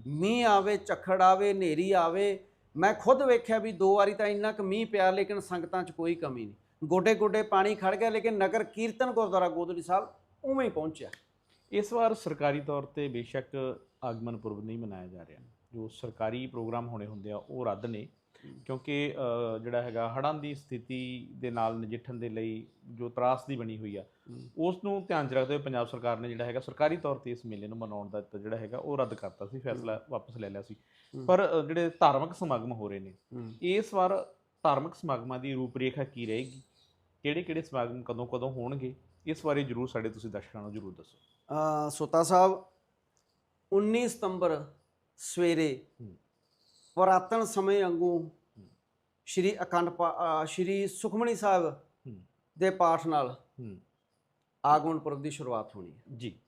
ਮੀਂਹ ਆਵੇ ਝੱਖੜ ਆਵੇ ਹਨੇਰੀ ਆਵੇ ਮੈਂ ਖੁਦ ਵੇਖਿਆ ਵੀ ਦੋ ਵਾਰੀ ਤਾਂ ਇੰਨਾ ਕੁ ਮੀਂਹ ਪਿਆ ਲੇਕਿਨ ਸੰਗਤਾਂ 'ਚ ਕੋਈ ਕਮੀ ਨਹੀਂ। ਗੋਡੇ ਗੋਡੇ ਪਾਣੀ ਖੜ ਗਿਆ ਲੇਕਿਨ ਨਗਰ ਕੀਰਤਨ ਗੁਰਦੁਆਰਾ ਗੋਦੜੀ ਸਾਹਿਬ ਉਵੇਂ ਹੀ ਪਹੁੰਚਿਆ। ਇਸ ਵਾਰ ਸਰਕਾਰੀ ਤੌਰ ਤੇ ਬੇਸ਼ੱਕ ਆਗਮਨ ਪੁਰਬ ਨਹੀਂ ਮਨਾਇਆ ਜਾ ਰਿਹਾ। ਜੋ ਸਰਕਾਰੀ ਪ੍ਰੋਗਰਾਮ ਹੋਣੇ ਹੁੰਦੇ ਆ ਉਹ ਰੱਦ ਨੇ। ਕਿਉਂਕਿ ਜਿਹੜਾ ਹੈਗਾ ਹੜ੍ਹਾਂ ਦੀ ਸਥਿਤੀ ਦੇ ਨਾਲ ਨਜਿੱਠਣ ਦੇ ਲਈ ਜੋ ਤਰਾਸਦੀ ਬਣੀ ਹੋਈ ਆ ਉਸ ਨੂੰ ਧਿਆਨ 'ਚ ਰੱਖਦੇ ਹੋਏ ਪੰਜਾਬ ਸਰਕਾਰ ਨੇ ਜਿਹੜਾ ਹੈਗਾ ਸਰਕਾਰੀ ਤੌਰ ਤੇ ਇਸ ਮੇਲੇ ਨੂੰ ਮਨਾਉਣ ਦਾ ਜਿਹੜਾ ਹੈਗਾ ਉਹ ਰੱਦ ਕਰਤਾ ਸੀ ਫੈਸਲਾ ਵਾਪਸ ਲੈ ਲਿਆ ਸੀ। ਪਰ ਜਿਹੜੇ ਧਾਰਮਿਕ ਸਮਾਗਮ ਹੋ ਰਹੇ ਨੇ। ਇਸ ਵਾਰ ਧਾਰਮਿਕ ਸਮਾਗਮਾਂ ਦੀ ਰੂਪਰੇਖਾ ਕੀ ਰਹੇਗੀ ਕਿਹੜੇ ਕਿਹੜੇ ਸਮਾਗਮ ਕਦੋਂ ਕਦੋਂ ਹੋਣਗੇ ਇਸ ਬਾਰੇ ਜਰੂਰ ਸਾਡੇ ਤੁਸੀਂ ਦਰਸ਼ਕਾਂ ਨੂੰ ਜਰੂਰ ਦੱਸੋ ਸੋਤਾ ਸਾਹਿਬ 19 ਸਤੰਬਰ ਸਵੇਰੇ। ਪੁਰਾਤਨ ਸਮੇਂ ਵਾਂਗੂ ਸ਼੍ਰੀ ਅਖੰਡ ਸ਼੍ਰੀ ਸੁਖਮਣੀ ਸਾਹਿਬ। ਦੇ ਪਾਠ ਨਾਲ ਆਗਮਨ ਪੁਰਬ ਦੀ ਸ਼ੁਰੂਆਤ ਹੋਣੀ ਹੈ। ਜੀ।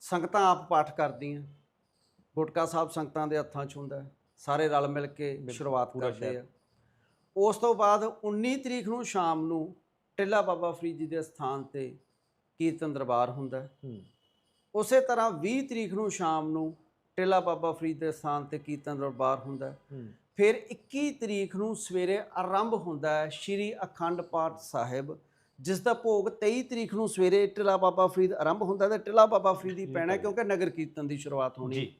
ਸੰਗਤਾਂ ਆਪ ਪਾਠ ਕਰਦੀਆਂ। ਗੁਟਕਾ ਸਾਹਿਬ ਸੰਗਤਾਂ ਦੇ ਹੱਥਾਂ 'ਚ ਹੁੰਦਾ। ਸਾਰੇ ਰਲ ਮਿਲ ਕੇ ਸ਼ੁਰੂਆਤ ਕਰਦੇ। ਆ। ਉਸ ਤੋਂ ਬਾਅਦ 19 ਤਰੀਕ ਨੂੰ ਸ਼ਾਮ ਨੂੰ ਟਿੱਲਾ ਬਾਬਾ ਫਰੀਦ ਜੀ ਦੇ ਸਥਾਨ ਤੇ ਕੀਰਤਨ ਦਰਬਾਰ ਹੁੰਦਾ ਉਸੇ ਤਰ੍ਹਾਂ 20 ਤਰੀਕ ਨੂੰ ਸ਼ਾਮ ਨੂੰ ਟਿੱਲਾ ਬਾਬਾ ਫਰੀਦ ਦੇ ਸਥਾਨ ਤੇ ਕੀਰਤਨ ਦਰਬਾਰ ਹੁੰਦਾ ਫਿਰ 21 ਤਰੀਕ ਨੂੰ ਸਵੇਰੇ ਆਰੰਭ ਹੁੰਦਾ ਹੈ ਸ਼੍ਰੀ ਅਖੰਡ ਪਾਠ ਸਾਹਿਬ ਜਿਸ ਦਾ ਭੋਗ 23 ਤਰੀਕ ਨੂੰ ਸਵੇਰੇ ਟਿੱਲਾ ਬਾਬਾ ਫਰੀਦ ਆਰੰਭ ਹੁੰਦਾ ਤੇ ਟਿੱਲਾ ਬਾਬਾ ਫਰੀਦ ਹੀ ਪੈਣਾ। ਕਿਉਂਕਿ ਨਗਰ ਕੀਰਤਨ ਦੀ ਸ਼ੁਰੂਆਤ ਹੋਣੀ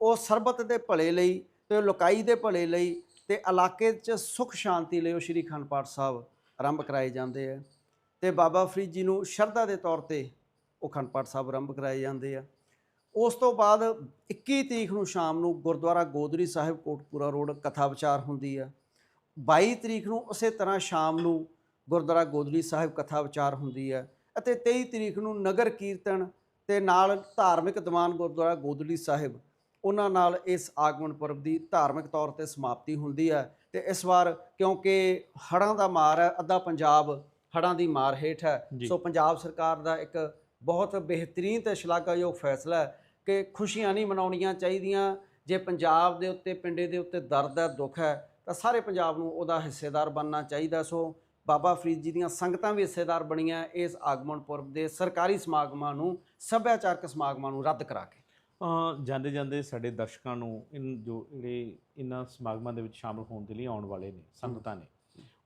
ਉਹ ਸਰਬਤ ਦੇ ਭਲੇ ਲਈ ਤੇ ਲੋਕਾਈ ਦੇ ਭਲੇ ਲਈ ਤੇ ਇਲਾਕੇ 'ਚ ਸੁਖ ਸ਼ਾਂਤੀ ਲਈ ਉਹ ਸ਼੍ਰੀ ਅਖੰਡ ਪਾਠ ਸਾਹਿਬ ਆਰੰਭ ਕਰਾਏ ਜਾਂਦੇ ਆ। ਤੇ ਬਾਬਾ ਫਰੀਦ ਜੀ ਨੂੰ ਸ਼ਰਧਾ ਦੇ ਤੌਰ ਤੇ ਉਹ ਅਖੰਡ ਪਾਠ ਸਾਹਿਬ ਆਰੰਭ ਕਰਾਏ ਜਾਂਦੇ ਆ। ਉਸ ਤੋਂ ਬਾਅਦ 21 ਤਰੀਕ ਨੂੰ ਸ਼ਾਮ ਨੂੰ ਗੁਰਦੁਆਰਾ ਗੋਦਰੀ ਸਾਹਿਬ ਕੋਟਪੂਰਾ ਰੋਡ ਕਥਾ ਵਿਚਾਰ ਹੁੰਦੀ ਆ 22 ਤਰੀਕ ਨੂੰ ਉਸੇ ਤਰ੍ਹਾਂ ਸ਼ਾਮ ਨੂੰ ਗੁਰਦੁਆਰਾ ਗੋਦਰੀ ਸਾਹਿਬ ਕਥਾ ਵਿਚਾਰ ਹੁੰਦੀ ਹੈ ਅਤੇ 23 ਤਰੀਕ ਨੂੰ ਨਗਰ ਕੀਰਤਨ ਤੇ ਨਾਲ ਧਾਰਮਿਕ ਦੀਵਾਨ ਗੁਰਦੁਆਰਾ ਗੋਦੜੀ ਸਾਹਿਬ ਉਹਨਾਂ ਨਾਲ ਇਸ ਆਗਮਨ ਪੁਰਬ ਦੀ ਧਾਰਮਿਕ ਤੌਰ ਤੇ ਸਮਾਪਤੀ ਹੁੰਦੀ ਹੈ ਤੇ ਇਸ ਵਾਰ ਕਿਉਂਕਿ ਹੜ੍ਹਾਂ ਦਾ ਮਾਰ ਹੈ ਅੱਧਾ ਪੰਜਾਬ ਹੜ੍ਹਾਂ ਦੀ ਮਾਰ ਹੇਠ ਹੈ। ਸੋ ਪੰਜਾਬ ਸਰਕਾਰ ਦਾ ਇੱਕ ਬਹੁਤ ਬਿਹਤਰੀਨ ਤੇ ਸ਼ਲਾਘਾਯੋਗ ਫੈਸਲਾ ਹੈ ਕਿ ਖੁਸ਼ੀਆਂ ਨਹੀਂ ਮਨਾਉਣੀਆਂ ਚਾਹੀਦੀਆਂ। ਜੇ ਪੰਜਾਬ ਦੇ ਉੱਤੇ ਪਿੰਡੇ ਦੇ ਉੱਤੇ ਦਰਦ ਹੈ ਦੁੱਖ ਹੈ ਤਾਂ ਸਾਰੇ ਪੰਜਾਬ ਨੂੰ ਉਹਦਾ ਹਿੱਸੇਦਾਰ ਬਣਨਾ ਚਾਹੀਦਾ। ਸੋ ਬਾਬਾ ਫਰੀਦ ਜੀ ਦੀਆਂ ਸੰਗਤਾਂ ਵੀ ਹਿੱਸੇਦਾਰ ਬਣੀਆਂ ਇਸ ਆਗਮਨ ਪੁਰਬ ਦੇ ਸਰਕਾਰੀ ਸਮਾਗਮਾਂ ਨੂੰ ਸੱਭਿਆਚਾਰਕ ਸਮਾਗਮਾਂ ਨੂੰ ਰੱਦ ਕਰਾ ਕੇ। ਜਾਂਦੇ ਜਾਂਦੇ ਸਾਡੇ ਦਰਸ਼ਕਾਂ ਨੂੰ ਇਨ ਜੋ ਜਿਹੜੇ ਇਹਨਾਂ ਸਮਾਗਮਾਂ ਦੇ ਵਿੱਚ ਸ਼ਾਮਲ ਹੋਣ ਦੇ ਲਈ ਆਉਣ ਵਾਲੇ ਨੇ ਸੰਗਤਾਂ ਨੇ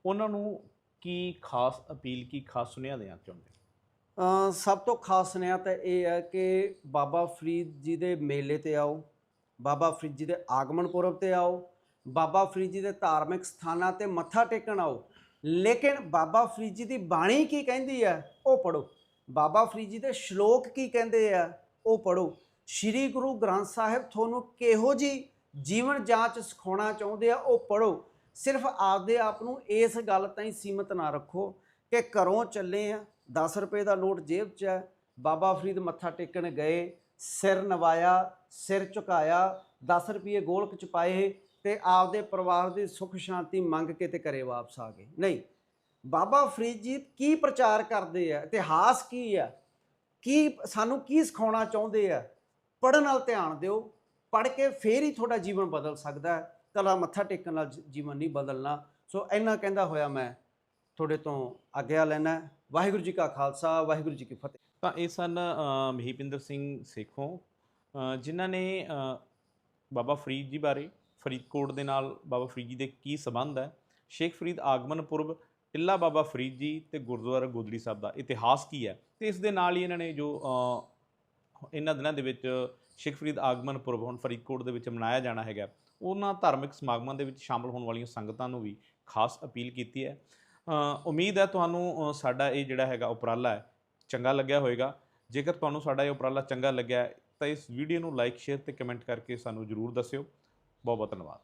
ਉਹਨਾਂ ਨੂੰ ਕੀ ਖਾਸ ਅਪੀਲ ਕੀ ਖਾਸ ਸੁਨੇਹਾ ਦੇਣਾ ਚਾਹੁੰਦੇ ਸਭ ਤੋਂ ਖਾਸ ਸੁਨੇਹਾ ਤਾਂ ਇਹ ਹੈ ਕਿ ਬਾਬਾ ਫਰੀਦ ਜੀ ਦੇ ਮੇਲੇ ਤੇ ਆਓ, ਬਾਬਾ ਫਰੀਦ ਜੀ ਦੇ ਆਗਮਨ ਪੁਰਬ ਤੇ ਆਓ, ਬਾਬਾ ਫਰੀਦ ਜੀ ਦੇ ਧਾਰਮਿਕ ਸਥਾਨਾਂ ਤੇ ਮੱਥਾ ਟੇਕਣ ਆਓ। ਲੇਕਿਨ ਬਾਬਾ ਫਰੀਦ ਜੀ ਦੀ ਬਾਣੀ ਕੀ ਕਹਿੰਦੀ ਹੈ? ਉਹ ਪੜੋ ਬਾਬਾ ਫਰੀਦ ਜੀ ਦੇ ਸ਼ਲੋਕ ਕੀ ਕਹਿੰਦੇ ਆ? ਉਹ ਪੜੋ ਸ੍ਰੀ ਗੁਰੂ ਗ੍ਰੰਥ ਸਾਹਿਬ ਤੁਹਾਨੂੰ ਕਿਹੋ ਜੀ ਜੀਵਨ ਜਾਂਚ ਸਿਖਾਉਣਾ ਚਾਹੁੰਦੇ ਆ, ਉਹ ਪੜੋ ਸਿਰਫ ਆਪਦੇ ਆਪ ਨੂੰ ਇਸ ਗੱਲ ਤਾਈਂ ਸੀਮਤ ਨਾ ਰੱਖੋ ਕਿ ਘਰੋਂ ਚੱਲੇ ਆ 10 ਰੁਪਏ ਦਾ ਨੋਟ ਜੇਬ 'ਚ ਹੈ। ਬਾਬਾ ਫਰੀਦ ਮੱਥਾ ਟੇਕਣ ਗਏ, ਸਿਰ ਨਵਾਇਆ, ਸਿਰ ਝੁਕਾਇਆ 10 ਰੁਪਏ ਗੋਲਕ ਚ ਪਾਏ ਤੇ ਆਪਦੇ ਪਰਿਵਾਰ ਦੀ ਸੁੱਖ ਸ਼ਾਂਤੀ ਮੰਗ ਕੇ ਤੇ ਘਰੇ ਵਾਪਸ ਆ ਗਏ। ਨਹੀਂ, ਬਾਬਾ ਫਰੀਦ ਜੀ ਕੀ ਪ੍ਰਚਾਰ ਕਰਦੇ ਆ? ਇਤਿਹਾਸ ਕੀ ਆ? ਕੀ ਸਾਨੂੰ ਕੀ ਸਿਖਾਉਣਾ ਚਾਹੁੰਦੇ ਆ? ਪੜਨ ਨਾਲ ਧਿਆਨ ਦਿਓ। ਪੜ ਕੇ ਫੇਰ ਹੀ ਤੁਹਾਡਾ ਜੀਵਨ ਬਦਲ ਸਕਦਾ ਹੈ। ਕੱਲਾ ਮੱਥਾ ਟੇਕਣ ਨਾਲ ਜੀਵਨ ਨਹੀਂ ਬਦਲਣਾ। ਸੋ ਇੰਨਾ ਕਹਿੰਦਾ ਹੋਇਆ ਮੈਂ। ਤੁਹਾਡੇ ਤੋਂ ਆਗਿਆ ਲੈਣਾ ਵਾਹਿਗੁਰੂ ਜੀ ਕਾ ਖਾਲਸਾ, ਵਾਹਿਗੁਰੂ ਜੀ ਕੀ ਫਤਿਹ। ਤਾਂ ਇਹ ਸਨ ਮਹੀਪਿੰਦਰ ਸਿੰਘ ਸੇਖੋਂ ਜਿਨ੍ਹਾਂ ਨੇ ਬਾਬਾ ਫਰੀਦ ਜੀ ਬਾਰੇ, ਫਰੀਦਕੋਟ ਦੇ ਨਾਲ ਬਾਬਾ ਫਰੀਦ ਜੀ ਦੇ ਕੀ ਸੰਬੰਧ ਹੈ? ਸ਼ੇਖ ਫਰੀਦ ਆਗਮਨ ਪੁਰਬ, ਟਿੱਲਾ ਬਾਬਾ ਫਰੀਦ ਜੀ ਤੇ ਗੁਰਦੁਆਰਾ ਗੋਦੜੀ ਸਾਹਿਬ ਦਾ ਇਤਿਹਾਸ ਕੀ ਹੈ? ਤੇ ਇਸ ਦੇ ਨਾਲ ਹੀ ਇਹਨਾਂ ਨੇ ਜੋ ਇਹਨਾਂ ਦਿਨਾਂ ਦੇ ਵਿੱਚ ਸ਼ੇਖ ਫਰੀਦ ਆਗਮਨ ਪੁਰਬ ਹੁਣ ਫਰੀਦਕੋਟ ਦੇ ਵਿੱਚ ਮਨਾਇਆ ਜਾਣਾ ਹੈਗਾ ਉਹਨਾਂ ਧਾਰਮਿਕ ਸਮਾਗਮਾਂ ਦੇ ਵਿੱਚ ਸ਼ਾਮਲ ਹੋਣ ਵਾਲੀਆਂ ਸੰਗਤਾਂ ਨੂੰ ਵੀ ਖਾਸ ਅਪੀਲ ਕੀਤੀ ਹੈ। ਉਮੀਦ ਹੈ ਤੁਹਾਨੂੰ ਸਾਡਾ ਇਹ ਜਿਹੜਾ ਹੈਗਾ ਉਪਰਾਲਾ ਹੈ, ਚੰਗਾ ਲੱਗਿਆ ਹੋਵੇਗਾ। ਜੇਕਰ ਤੁਹਾਨੂੰ ਸਾਡਾ ਇਹ ਉਪਰਾਲਾ ਚੰਗਾ ਲੱਗਿਆ ਤਾਂ ਇਸ ਵੀਡੀਓ ਨੂੰ ਲਾਈਕ ਸ਼ੇਅਰ ਤੇ ਕਮੈਂਟ ਕਰਕੇ ਸਾਨੂੰ ਜਰੂਰ ਦੱਸਿਓ। ਬਹੁਤ ਬਹੁਤ ਧੰਨਵਾਦ।